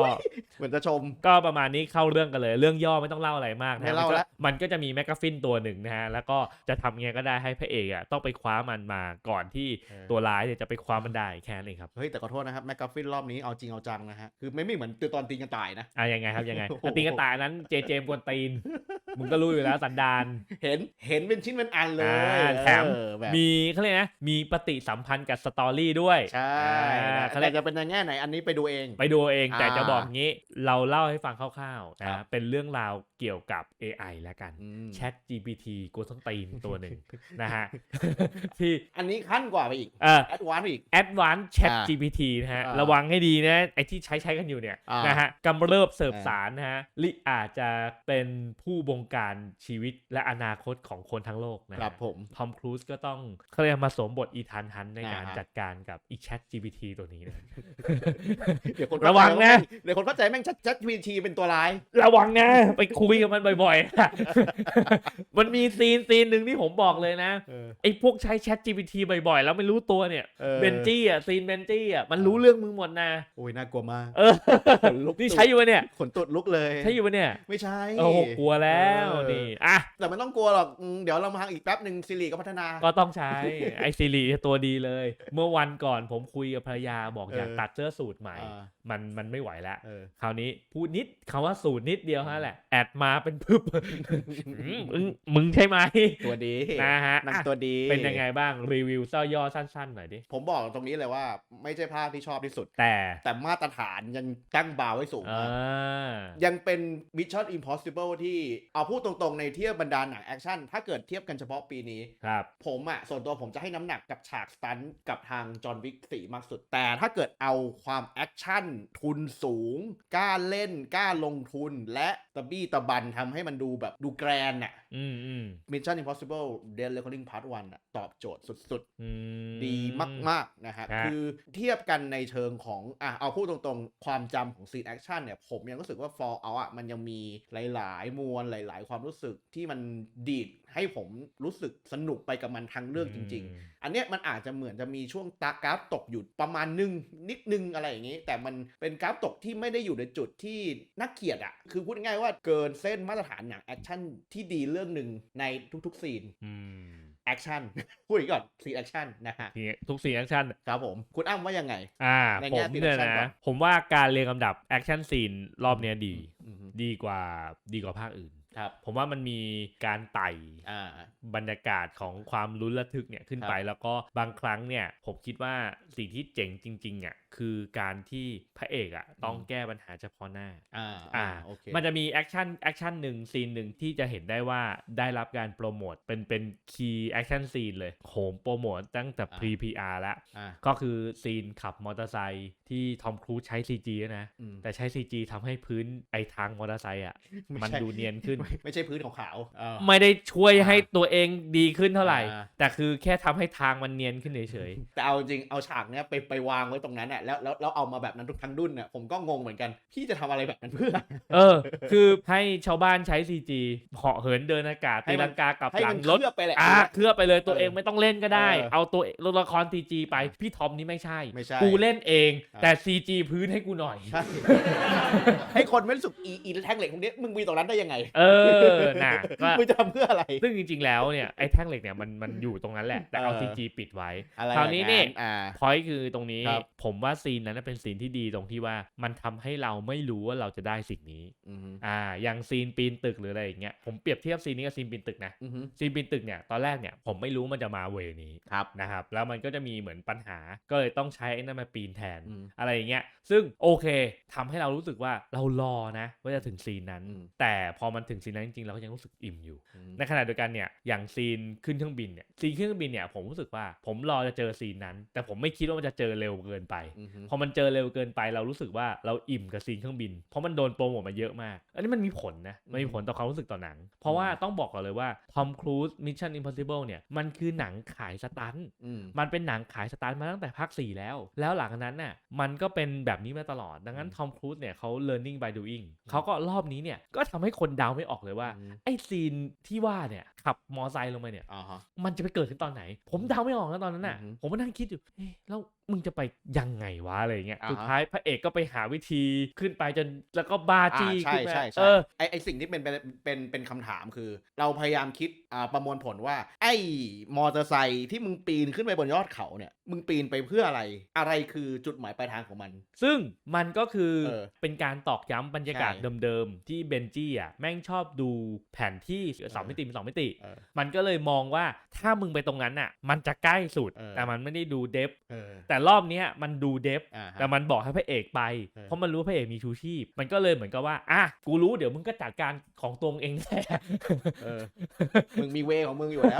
Speaker 2: เหมือนจะชม
Speaker 1: ก็ประมาณนี้เข้าเรื่องกันเลย เรื่องย่อไม่ต้องเล่าอะไรมากนะ
Speaker 2: ไม่เล่า
Speaker 1: มันก็
Speaker 2: ละ
Speaker 1: มันก็จะมีแมกกาฟินตัวหนึ่งนะฮะ แล้วก็จะทำไงก็ได้ให้พระเอกอะต้องไปคว้ามันมาก่อนที่ตัวร้ายเนี่ยจะไปคว้ามันได้แค่นั้นเองครับ
Speaker 2: เฮ้ยแต่ขอโทษนะครับแมกกาฟินรอบนี้เอาจริงเอาจังนะฮะคือไม่ไม่เหมือนตัวตอนตีกันตายนะ
Speaker 1: อะยังไงครับยังไง
Speaker 2: โอ้โห
Speaker 1: กตีกระต่ายนั้นเจเจมกวนตีนมึงก็รู้อยู่แล้วสันดาน
Speaker 2: เห็นเห็นเป็นชิ้นเป็นอันเลย
Speaker 1: อ่าแถม
Speaker 2: เออแบบ
Speaker 1: มีเขาเรียกนะมีปฏิสัมพันธ์กับสตอรี่ด้วย
Speaker 2: ใช่
Speaker 1: อ่าเขาเรี
Speaker 2: แต่
Speaker 1: ยก
Speaker 2: จะเป็นในแง่ไหนอันนี้ไปดูเอง
Speaker 1: ไปดูเองแต่
Speaker 2: อ่า
Speaker 1: จะบอกงี้เราเล่าให้ฟังคร่าวๆ
Speaker 2: ครั
Speaker 1: นะ
Speaker 2: บ
Speaker 1: เป็นเรื่องราวเกี่ยวกับ AI แล้วกัน
Speaker 2: อืม
Speaker 1: Chat GPT กูต้องตีนตัวหนึ่งนะฮะที่
Speaker 2: อันนี้ขั้นกว่าไปอีก
Speaker 1: เออ
Speaker 2: แอดวานซ์อีก
Speaker 1: Advanced Chat
Speaker 2: อ่า
Speaker 1: GPT นะฮะ
Speaker 2: อ่า
Speaker 1: ระวังให้ดีนะไอที่ใช้ใช้กันอยู่เนี่ย
Speaker 2: อ่าน
Speaker 1: นะฮะกำเริบเสิร์ฟ
Speaker 2: อ่า
Speaker 1: สารนะฮะลิอาจจะเป็นผู้บงการชีวิตและอนาคตของคนทั้งโลกนะ
Speaker 2: ค
Speaker 1: ฮะ
Speaker 2: รับผม
Speaker 1: ทอมครูซก็ต้องเขาเรียกมาสวมบทอีธานฮันในการ
Speaker 2: อ่าฮะ
Speaker 1: จัดการกับอี Chat GPT ตัวนี้นะ
Speaker 2: เดี๋ยวคน
Speaker 1: ระวังนะ
Speaker 2: เดี๋ยวคนเข้าใจแม่งชัดชัดพีทีเป็นตัวร้าย
Speaker 1: ระวังนะ ไปคุยกับมันบ่อยๆมันมีซีนซีนหนึ่งที่ผมบอกเลยนะไอ้พวกใช้ Chat GPT บ่อยๆ แล้วไม่รู้ตัวเนี่ย
Speaker 2: เออ
Speaker 1: เบนจี้อะซีนเบนจี้อะมันรู้เรื่องมึงหมดนะ
Speaker 2: โอ้ยน่ากลัวมาก
Speaker 1: เออ
Speaker 2: ขนลุก
Speaker 1: นี่ใช้อยู่ปะเนี่ย
Speaker 2: ขนตุดลุกเลย
Speaker 1: ใช้อยู่ปะเนี่ย
Speaker 2: ไม่ใช่
Speaker 1: โอ้โหกลัวแล้ว
Speaker 2: เออ
Speaker 1: นี่อะ
Speaker 2: แต่มันต้องกลัวหรอกอืมเดี๋ยวเรามาอีกแป๊บหนึ่งซิริก็พัฒนา
Speaker 1: ก็ต้องใช้ไอซีรีตัวดีเลย เมื่อวันก่อนผมคุยกับภรรยาบอก
Speaker 2: เออ
Speaker 1: อ
Speaker 2: อ
Speaker 1: ยากตัดเสื้อสูตรใหม่
Speaker 2: อ่า
Speaker 1: มันมันไม่ไหวแล้ว
Speaker 2: เออ
Speaker 1: คราวนี้พูดนิดคำว่าสูตรนิดเดียวเท่านั้นแหละแอดมาเป็นพึบอืมมึงมึงใช่ไหม
Speaker 2: ตัวดี
Speaker 1: นะฮะ
Speaker 2: หนัง
Speaker 1: อะ
Speaker 2: ตัวดี
Speaker 1: เป็นยังไงบ้างรีวิวเส้าย่อสั้นๆหน่อยดิ
Speaker 2: ผมบอกตรงนี้เลยว่าไม่ใช่ภาคที่ชอบที่สุด
Speaker 1: แต่
Speaker 2: แต่มาตรฐานยังตั้งบาร์ไว้สูง
Speaker 1: อ่
Speaker 2: มากายังเป็น Mission Impossible ที่เอาพูดตรงๆในเทียบบรรดาหนังแอคชั่นถ้าเกิดเทียบกันเฉพาะปีนี้
Speaker 1: ครับ
Speaker 2: ผมอะส่วนตัวผมจะให้น้ำหนักกับฉากสตันท์กับทางจอห์นวิกสี่มากสุด แต่ถ้าเกิดเอาความแอคชั่น ทุนสูง กล้าเล่น กล้าลงทุน และตะบี้ตะบันทำให้มันดูแบบดูแกรน่ะ
Speaker 1: อืมอืม
Speaker 2: Mission Impossible Dead Reckoning Part 1อะตอบโจทย์สุดๆ
Speaker 1: อืม
Speaker 2: ดีมากๆนะฮะ
Speaker 1: ฮะ
Speaker 2: คือเทียบกันในเชิงของอะเอาพูดตรงๆ ความจำของซีนแอคชั่นเนี่ย ผมยังรู้สึกว่า Fall Out อะมันยังมีหลายๆ มวลหลาย ๆ ความรู้สึกที่มันดีดให้ผมรู้สึกสนุกไปกับมันทั้งเรื่องจริง ๆ อันเนี้ยมันอาจจะเหมือนจะมีช่วงตากราฟตกอยู่ประมาณนึง นิดนึงอะไรอย่างนี้ แต่มันเป็นกราฟตกที่ไม่ได้อยู่ในจุดที่น่าเกลียดอะคือพูดง่ายๆว่าเกินเส้นมาตรฐานหนังแอคชั่นที่ดีเรื่องหนึ่งในทุกๆซีน
Speaker 1: อืม
Speaker 2: แอคชั่นพูดอีกก่อนซีนแอคชั่นนะฮะ
Speaker 1: ทีนี้ทุกซีนแอคชั่น
Speaker 2: ครับผมคุณอ้ำว่ายังไง
Speaker 1: อ่า
Speaker 2: ใน
Speaker 1: ผ
Speaker 2: แง่
Speaker 1: ม
Speaker 2: ซีน
Speaker 1: เนี่ย
Speaker 2: แอคชั่นก่อ
Speaker 1: นะ
Speaker 2: น
Speaker 1: ผมว่าการเรียงลำดับแอคชั่นซีนรอบเนี้ยดี
Speaker 2: อืม
Speaker 1: ดีกว่าดีกว่าภาคอื่น
Speaker 2: ครับ
Speaker 1: ผมว่ามันมีการไต่
Speaker 2: อ่า
Speaker 1: บรรยากาศของความลุ้นระทึกเนี่ยขึ้นไป
Speaker 2: ครับ
Speaker 1: แล้วก็บางครั้งเนี่ยผมคิดว่าสิ่งที่เจ๋งจริงๆอะคือการที่พระเอกอะต้องแก้ปัญหาเฉพาะหน้า
Speaker 2: อ่า
Speaker 1: อ่า
Speaker 2: โอเค
Speaker 1: มันจะมีแอคชั่นแอคชั่นหนึ่งซีนหนึ่งที่จะเห็นได้ว่าได้รับการโปรโมทเป็นเป็นคีย์แอคชั่นซีนเลยโหมโปรโมทตั้งแต่
Speaker 2: อ่า
Speaker 1: pre PR แล้ว
Speaker 2: อ่า
Speaker 1: ก็คือซีนขับมอเตอร์ไซค์ที่ทอมครูซใช้ CG นะ
Speaker 2: อืม
Speaker 1: แต่ใช้ CG ทำให้พื้นไอทางมอเตอร์ไซค์อะ
Speaker 2: ไมั
Speaker 1: น
Speaker 2: ใช่
Speaker 1: ดูเนียนขึ้น
Speaker 2: ไม่ไม่ใช่พื้นขาวๆอ่า
Speaker 1: ไม่ได้ช่วย
Speaker 2: อ่า
Speaker 1: ให้ตัวเองดีขึ้นเท่าไหร่
Speaker 2: อ่า
Speaker 1: แต่คือแค่ทำให้ทางมันเนียนขึ้นเฉย
Speaker 2: แต่เอาจริงเอาฉากเนี้ยไปไปวางไว้ตรงนั้นอะแล้วแล้วแล้วเอามาแบบนั้นทุกทั้งดุนอะผมก็งงเหมือนกัน พี่จะทำอะไรแบบนั้นเพื่อ
Speaker 1: ๆเออ คือให้ชาวบ้านใช้ CG เหาะเหินเดินอากาศ
Speaker 2: ให้
Speaker 1: ตี
Speaker 2: มัน
Speaker 1: ลังกากลับ
Speaker 2: ให้
Speaker 1: หลั
Speaker 2: มั
Speaker 1: ง
Speaker 2: น
Speaker 1: รถ
Speaker 2: เคลือบไปแหละ
Speaker 1: อะเคลือบไปเลยตัว
Speaker 2: เออ
Speaker 1: เองไม่ต้องเล่นก็ได้
Speaker 2: เออ
Speaker 1: เอาตัวตัวละคร CG ไป พี่ทอมนี่ไม่ใช่
Speaker 2: ไม่ใช่
Speaker 1: กูเล่นเอง
Speaker 2: อ่า
Speaker 1: แต่ CG พื้นให้กูหน่อย
Speaker 2: ใช่ให้คนไม่รู้สึกอีอีแท่งเหล็กพวกนี้มึงมีตรงนั้นได้ยังไง
Speaker 1: เออน่ะก็
Speaker 2: มึงจะทำเพื่ออะไร
Speaker 1: ซึ่งจริง ๆ แล้วเนี่ยไอ้แท่งเหล็กเนี่ยมันมันอยู่ตรงนั้นแหละ แต่เอา
Speaker 2: เออ
Speaker 1: CG ปิดไว้
Speaker 2: อะไร
Speaker 1: คราวนี้นี่
Speaker 2: อ่า
Speaker 1: พอยคือตรงนี้
Speaker 2: ครับ
Speaker 1: ผมว่าซีนนั้นนะเป็นซีนที่ดีตรงที่ว่ามันทำให้เราไม่รู้ว่าเราจะได้สิ่งนี้
Speaker 2: อืม
Speaker 1: อ่าอย่างซีนปีนตึกหรืออะไรอย่างเงี้ยผมเปรียบเทียบซีนนี้กับซีนปีนตึกนะ
Speaker 2: อืม
Speaker 1: ซีนปีนตึกเนี่ยตอนแรกเนี่ยผมไม่รู้มันจะมาเวนี้
Speaker 2: ครับ
Speaker 1: นะครับแล้วมันก็จะมีเหมือนปัญหาก็เลยต้องใช้ไอ้นั่นมาปีนแทน
Speaker 2: อืม
Speaker 1: อะไรอย่างเงี้ยซึ่งโอเคทำให้เรารู้สึกว่าเรารอนะว่าจะถึงซีนนั้น
Speaker 2: อืม
Speaker 1: แต่พอมันถึงซีนนั้นจริงๆเราก็ยังรู้สึกอิ่มอยู่
Speaker 2: อืม
Speaker 1: ในขณะเดียวกันเนี่ยอย่างซีนขึ้นเครื่องบินเนี่ยซีนขึ้นเครื่องบินเนี่ยผมรู้สึกว่าผมรอจะเจอซีนนั้น แต่ผมไม่คิดว่ามันจะเจอเร็วเกินไป
Speaker 2: อืม
Speaker 1: พอมันเจอเร็วเกินไปเรารู้สึกว่าเราอิ่มกับซีนเครื่องบิน เพราะมันโดนโปรโมทมาเยอะมาก อันนี้มันมีผลนะมันมีผลต่อความรู้สึกต่อหนัง เพราะว่าต้องบอกก่อนเลยว่า Tom Cruise Mission Impossible เนี่ยมันคือหนังขายสตันท์
Speaker 2: อืม
Speaker 1: มันเป็นหนังขายสตันท์มาตั้งแต่ภาค4แล้ว แล้วหลังจากนั้นน่ะมันก็เป็นแบบนี้มาตลอดดังนั้น
Speaker 2: อืม
Speaker 1: ทอมครูซเนี่ยเขา learning by doing เขาก็รอบนี้เนี่ยก็ทำให้คนเดาไม่ออกเลยว่า
Speaker 2: อืม
Speaker 1: ไอ้ซีนที่ว่าเนี่ยขับมอไซค์ลงไปเนี่ย
Speaker 2: อ่าฮะ
Speaker 1: มันจะไปเกิดขึ้นตอนไหน ผมเดาไม่ออกนะตอนนั้นน่ะ
Speaker 2: อือฮึ
Speaker 1: ผมก็นั่งคิดอยู่เอ๊ะแล้วมึงจะไปยังไงวะอะไรอย่างเงี้ย
Speaker 2: อ่าฮะ
Speaker 1: สุดท้ายพระเอกก็ไปหาวิธีขึ้นไปจนแล้วก็บ้า
Speaker 2: อ่า
Speaker 1: จี้
Speaker 2: ใช่
Speaker 1: ขึ้นไป
Speaker 2: ใช่
Speaker 1: เอ
Speaker 2: ใช่
Speaker 1: อ
Speaker 2: ไอไอสิ่งที่เป็นเป็นเป็นเป็นคำถามคือ เราพยายามคิดอ่าประมวลผลว่า ไอ้มอเตอร์ไซค์ที่มึงปีนขึ้นไปบนยอดเขาเนี่ยมึงปีนไปเพื่ออะไรอะไรคือจุดหมายปลายทางของมัน
Speaker 1: ซึ่งมันก็คือ
Speaker 2: เออ
Speaker 1: เป็นการตอกย้ำบรรยากาศ
Speaker 2: ใช่
Speaker 1: เดิมๆ ที่เบนจี้อะแม่งชอบดูแผนที่สองมิติเป็นสองมิติ
Speaker 2: เออ
Speaker 1: มันก็เลยมองว่าถ้ามึงไปตรงนั้นน่ะ มันจะใกล้สุด
Speaker 2: เออ
Speaker 1: แต่มันไม่ได้ดูเดฟ
Speaker 2: เออ
Speaker 1: แต่รอบเนี้ยมันดูเดฟ
Speaker 2: อ่าฮะ
Speaker 1: แต่มันบอกให้พระเอกไป
Speaker 2: เออ
Speaker 1: เพราะมันรู้ว่าพระเอกมีชูชีพ มันก็เลยเหมือนกับว่าอะกูรู้เดี๋ยวมึงก็จัดการของตัวเองแหละ
Speaker 2: เออมึงมีเวของมึงอยู่แล้ว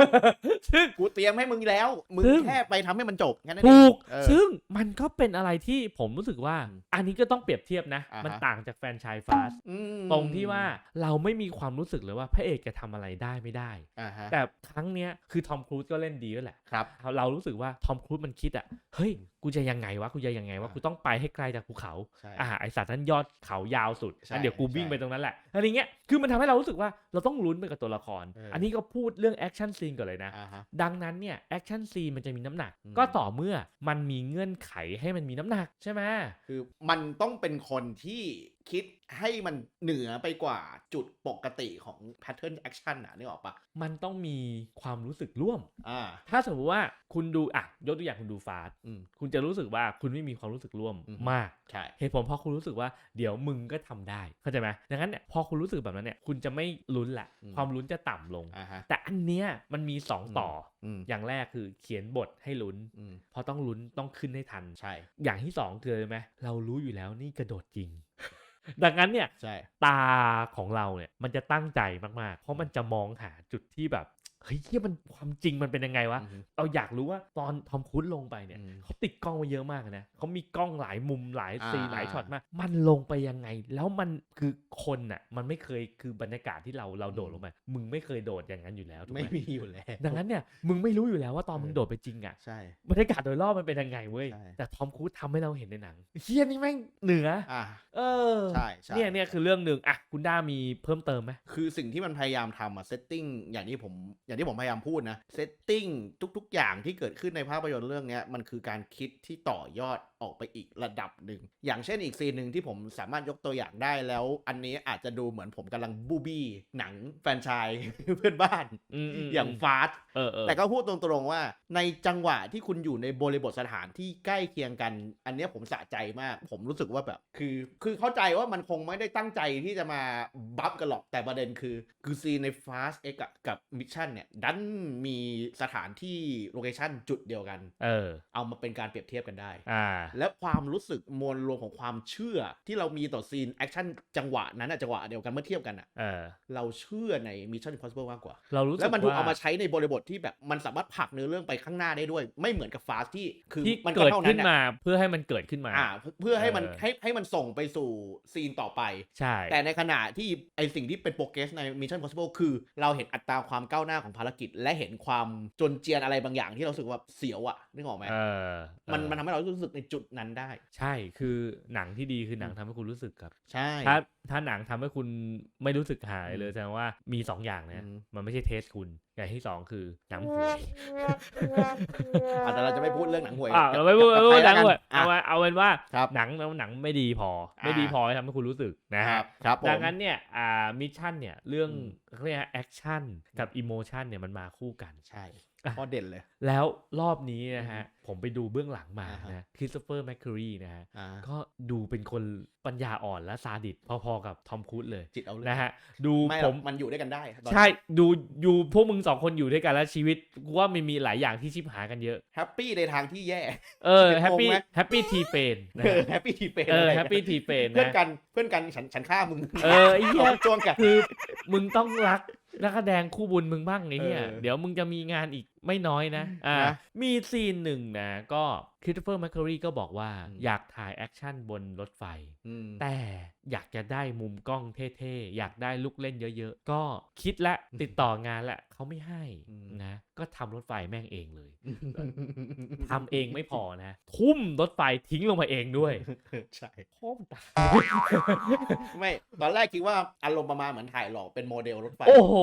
Speaker 1: ซึ่ง
Speaker 2: กูเตรียมให้มึงแล้ว มึง
Speaker 1: ซึ่ง
Speaker 2: แค่ไปทำให้มันจบแค่นั้นเอง
Speaker 1: ถูก
Speaker 2: เออ
Speaker 1: ซึ่งมันก็เป็นอะไรที่ผมรู้สึกว่า
Speaker 2: อืม
Speaker 1: อันนี้ก็ต้องเปรียบเทียบนะ
Speaker 2: อ่าฮะ
Speaker 1: มันต่างจากแฟรนไชายฟาส
Speaker 2: อืม
Speaker 1: ตรงที่ว่าเราไม่มีความรู้สึกเลยว่าพระเอกจะทำอะไรได้ไม่ได้
Speaker 2: อ่าฮะ
Speaker 1: แต่ครั้งเนี้ยคือทอมครูซก็เล่นดีด้วยแหละ
Speaker 2: ครับ
Speaker 1: เรารู้สึกว่าทอมครูซมันคิดอะ เฮ้ยกูจะยังไงวะกูจะยังไงวะ
Speaker 2: อ่า
Speaker 1: กูต้องไปให้ไกลจากภูเขา
Speaker 2: ใช่
Speaker 1: อ่าไอสัตว์นั้นยอดเขายาวสุด
Speaker 2: ใช่
Speaker 1: งั้นเดี๋ยวกูวิ่ง
Speaker 2: ใช่
Speaker 1: ไปตรงนั้นแหละอะไรเงี้ยคือมันทำให้เรารู้สึกว่าเราต้องลุ้นไปกับตัวละคร
Speaker 2: เอออั
Speaker 1: อันนี้ก็พูดเรื่องแอคชั่นซีนก่อนเลยนะ
Speaker 2: อ่าฮะ
Speaker 1: ดังนั้นเนี่ยแอคชั่นซีนมันจะมีน้ำหนัก
Speaker 2: อืม
Speaker 1: ก็ต่อเมื่อมันมีเงื่อนไขให้มันมีน้ำหนักใช่ไหม
Speaker 2: คือมันต้องเป็นคนที่ คิดให้มันเหนือไปกว่าจุดปกติของแพทเทิร์นแอคชั่นอะนึกออกปะ
Speaker 1: มันต้องมีความรู้สึกร่วม
Speaker 2: อ่า
Speaker 1: ถ้าสมมติว่าคุณดูอะยกตัวอย่างคุณดูฟาสต์
Speaker 2: อืม
Speaker 1: คุณจะรู้สึกว่าคุณไม่มีความรู้สึกร่วม
Speaker 2: อืม
Speaker 1: มาก
Speaker 2: ใช่
Speaker 1: เหตุผลเพราะคุณรู้สึกว่าเดี๋ยวมึงก็ทำได้เข้าใจไหมดังนั้นเนี่ยพอคุณรู้สึกแบบนั้นเนี่ยคุณจะไม่ลุ้นแหละความลุ้นจะต่ำลง
Speaker 2: อ่าฮะ
Speaker 1: แต่อันเนี้ยมันมีสองต่ออ
Speaker 2: อืม
Speaker 1: อย่างแรกคือเขียนบทให้ลุ้น
Speaker 2: อืม
Speaker 1: เพราะต้องลุ้นต้องขึ้นให้ทัน
Speaker 2: ใช่
Speaker 1: อย่างที่สองคืออะไรไหมเรารู้อยู่แล้วนี่กระโดดจริง ดังนั้นเนี่ย
Speaker 2: ใช่
Speaker 1: ตาของเราเนี่ยมันจะตั้งใจมากๆ เพราะมันจะมองหาจุดที่แบบ เฮ้ยเหี้ยมันความจริงมันเป็นยังไงวะ
Speaker 2: อือฮึ
Speaker 1: เราอยากรู้ว่าตอนทอมครูซลงไปเนี่ย
Speaker 2: อืม
Speaker 1: เขาติดกล้องไว้เยอะมากนะเขามีกล้องหลายมุมหลายซีน
Speaker 2: อ่า
Speaker 1: หลายช็อตมาก มันลงไปยังไง แล้วมันคือคนน่ะมันไม่เคยคือบรรยากาศที่เราเราโดดลงไปมึงไม่เคยโดดอย่างนั้นอยู่แล้วถูก
Speaker 2: ไม่
Speaker 1: ไหม
Speaker 2: มีอยู่แล้ว
Speaker 1: ดังนั้นเนี่ยมึงไม่รู้อยู่แล้วว่าตอนมึง
Speaker 2: เออ
Speaker 1: โดดไปจริงอะ
Speaker 2: ใช่
Speaker 1: บรรยากาศโดยรอบมันเป็นยังไงเว้ย
Speaker 2: ใช่
Speaker 1: แต่ทอมครูซทำให้เราเห็นในหนังเฮียนี่แม่งเหนือ
Speaker 2: อ่า
Speaker 1: เออ
Speaker 2: ใช่ใช่
Speaker 1: เนี่ยเนี่ยคือเรื่องหนึ่งอะคุณด้ามีเพิ่มเติมไหม
Speaker 2: คือสิ่งที่มันพยายามทำอะเซตติ้งอย่างที่ผมอย่างที่ผมพยายามพูดนะเซตติ้งทุกๆ อย่างที่เกิดขึ้นในภาพยนตร์เรื่องเนี้ยมันคือการคิดที่ต่อยอดออกไปอีกระดับหนึ่ง อย่างเช่นอีกซีนหนึ่งที่ผมสามารถยกตัวอย่างได้แล้ว อันนี้อาจจะดูเหมือนผมกำลังบูบี้หนังแฟรนไชายเพื่อนบ้าน
Speaker 1: อืมม
Speaker 2: อย่างฟาส
Speaker 1: เออเออ
Speaker 2: แต่ก็พูดตรงๆว่า ในจังหวะที่คุณอยู่ในบริบทสถานที่ใกล้เคียงกัน อันเนี้ยผมสะใจมาก ผมรู้สึกว่าแบบ คือ คือเข้าใจว่ามันคงไม่ได้ตั้งใจที่จะมาบัฟกันหรอกแต่ประเด็นคือ คือซีนใน Fast X อะกับมิชชั่นเนี่ยดันมีสถานที่โลเคชั่นจุดเดียวกัน
Speaker 1: เออ
Speaker 2: เอามาเป็นการเปรียบเทียบกันได้
Speaker 1: อ่า
Speaker 2: และความรู้สึกมวลรวมของความเชื่อที่เรามีต่อซีนแอคชั่นจังหวะนั้นอะจังหวะเดียวกันเมื่อเทียบกันอะ
Speaker 1: เออ
Speaker 2: เราเชื่อใน Mission Impossible มากกว่า
Speaker 1: เรารู้สึก
Speaker 2: แล้วมันถูก
Speaker 1: ว่า
Speaker 2: เอามาใช้ในบริบทที่แบบมันสามารถผลักเนื้อเรื่องไปข้างหน้าได้ด้วย ไม่เหมือนกับฟาสที่คือ
Speaker 1: ที่
Speaker 2: มัน
Speaker 1: เกิด
Speaker 2: ท่
Speaker 1: ขึ้น
Speaker 2: อะ
Speaker 1: มาเพื่อให้มันเกิดขึ้นมา
Speaker 2: อ่าเพื่อให้มัน
Speaker 1: เออ
Speaker 2: ให้ให้มันส่งไปสู่ซีนต่อไป
Speaker 1: ใช่
Speaker 2: แต่ในขณะที่ไอสิ่งที่เป็นโปรเกรสใน Mission Impossible คือเราเห็นอัตราความก้าวหน้าของภารกิจ และเห็นความจนเจียนอะไรบางอย่างที่เรารู้สึกว่าเสียวอะนึกออกไหม
Speaker 1: เออ
Speaker 2: มัน
Speaker 1: เออ
Speaker 2: มันทำให้เรารู้สึกในจุดนั้นได้
Speaker 1: ใช่คือหนังที่ดีคือหนังทำให้คุณรู้สึกครับ
Speaker 2: ใช่
Speaker 1: ถ้าถ้าหนังทำให้คุณไม่รู้สึกหายเลย
Speaker 2: อืม
Speaker 1: แสดงว่ามีสองอย่างนะ
Speaker 2: อืม
Speaker 1: มันไม่ใช่เทสคุณ อย่างที่สองคือหนังห่วย
Speaker 2: อะแต่เราจะไม่พูดเรื่องหนังหวย
Speaker 1: อ่าเราไม่พูด
Speaker 2: กับ
Speaker 1: ไม่พูด
Speaker 2: ใคร
Speaker 1: หนัง
Speaker 2: แล้ว
Speaker 1: ห่วย
Speaker 2: กัน
Speaker 1: เอาไว้เอาเป็นว่า
Speaker 2: ครับ
Speaker 1: หนังหนังไม่ดีพอ ไม่
Speaker 2: อ่า
Speaker 1: ดีพอให้ทำให้คุณรู้สึกนะ
Speaker 2: ค
Speaker 1: ฮะ
Speaker 2: รับครับผม
Speaker 1: ดังนั้นเนี่ยอ่ามิชชั่นเนี่ยเรื่อง
Speaker 2: อืม
Speaker 1: เขาเรียกแอคชั่นกับอิโมชันเนี่ยมันมาคู่กัน
Speaker 2: ใช่
Speaker 1: อะ
Speaker 2: ข้อเด่นเลย
Speaker 1: แล้วรอบนี้นะฮะ ผมไปดูเบื้องหลังมา
Speaker 2: อ่าฮะ
Speaker 1: นะคริสโตเฟอร์แมคค r รีนะฮะ
Speaker 2: อ่า
Speaker 1: ก็ดูเป็นคนปัญญาอ่อนและซาดิสพอๆกับทอมครูซเลย
Speaker 2: จิตเอาเรื่อง
Speaker 1: นะฮะ ดู
Speaker 2: ไม่หร
Speaker 1: ผ
Speaker 2: อก
Speaker 1: ม
Speaker 2: มันอยู่ด้วยกันได้ตอน
Speaker 1: ใช่ดูอยู่พวกมึงสองคนอยู่ด้วยกันแล้วชีวิตกูว่ามันมีหลายอย่างที่ชิบหายกันเยอะ
Speaker 2: แฮปปี้ในทางที่แย่
Speaker 1: เออ
Speaker 2: เห็น
Speaker 1: แฮปปี้
Speaker 2: งงไหม
Speaker 1: แฮปปี้ทีเฟนนะ
Speaker 2: เออ
Speaker 1: ฮะ
Speaker 2: แฮปปี้ทีเฟน
Speaker 1: เออแฮปปี้ทีเฟน
Speaker 2: เพื่อน
Speaker 1: นะ
Speaker 2: กันเพื่อนกันฉันฉันฆ่ามึง
Speaker 1: เออไอ้เหี้ยา
Speaker 2: จวงกัน
Speaker 1: คือมึงต้องรัก นักแสดงคู่บุญมึงบ้างไอ้เหี้ย
Speaker 2: เออ
Speaker 1: เดี๋ยวมึงจะมีงานอีกไม่น้อยนะอ่า
Speaker 2: นะ
Speaker 1: มีซีนหนึ่งนะ ก็คริสโตเฟอร์แมคค r รีก็บอกว่า
Speaker 2: อืม
Speaker 1: อยากถ่ายแอคชั่นบนรถไฟ
Speaker 2: อืม
Speaker 1: แต่อยากจะได้มุมกล้องเท่ๆ อยากได้ลูกเล่นเยอะๆ ก็คิดและติดต่องานแหละเขาไม่ให้
Speaker 2: อืม
Speaker 1: นะ ก็ทำรถไฟแม่งเองเลยทำเองไม่พอนะ ทุ่มรถไฟทิ้งลงมาเองด้วย
Speaker 2: ใช่
Speaker 1: พ่อมตา
Speaker 2: ไม่ ตอนแรกคิดว่าอารมณ์ประมาณเหมือนถ่ายหลอกเป็นโมเดลรถไฟ
Speaker 1: โอ้โห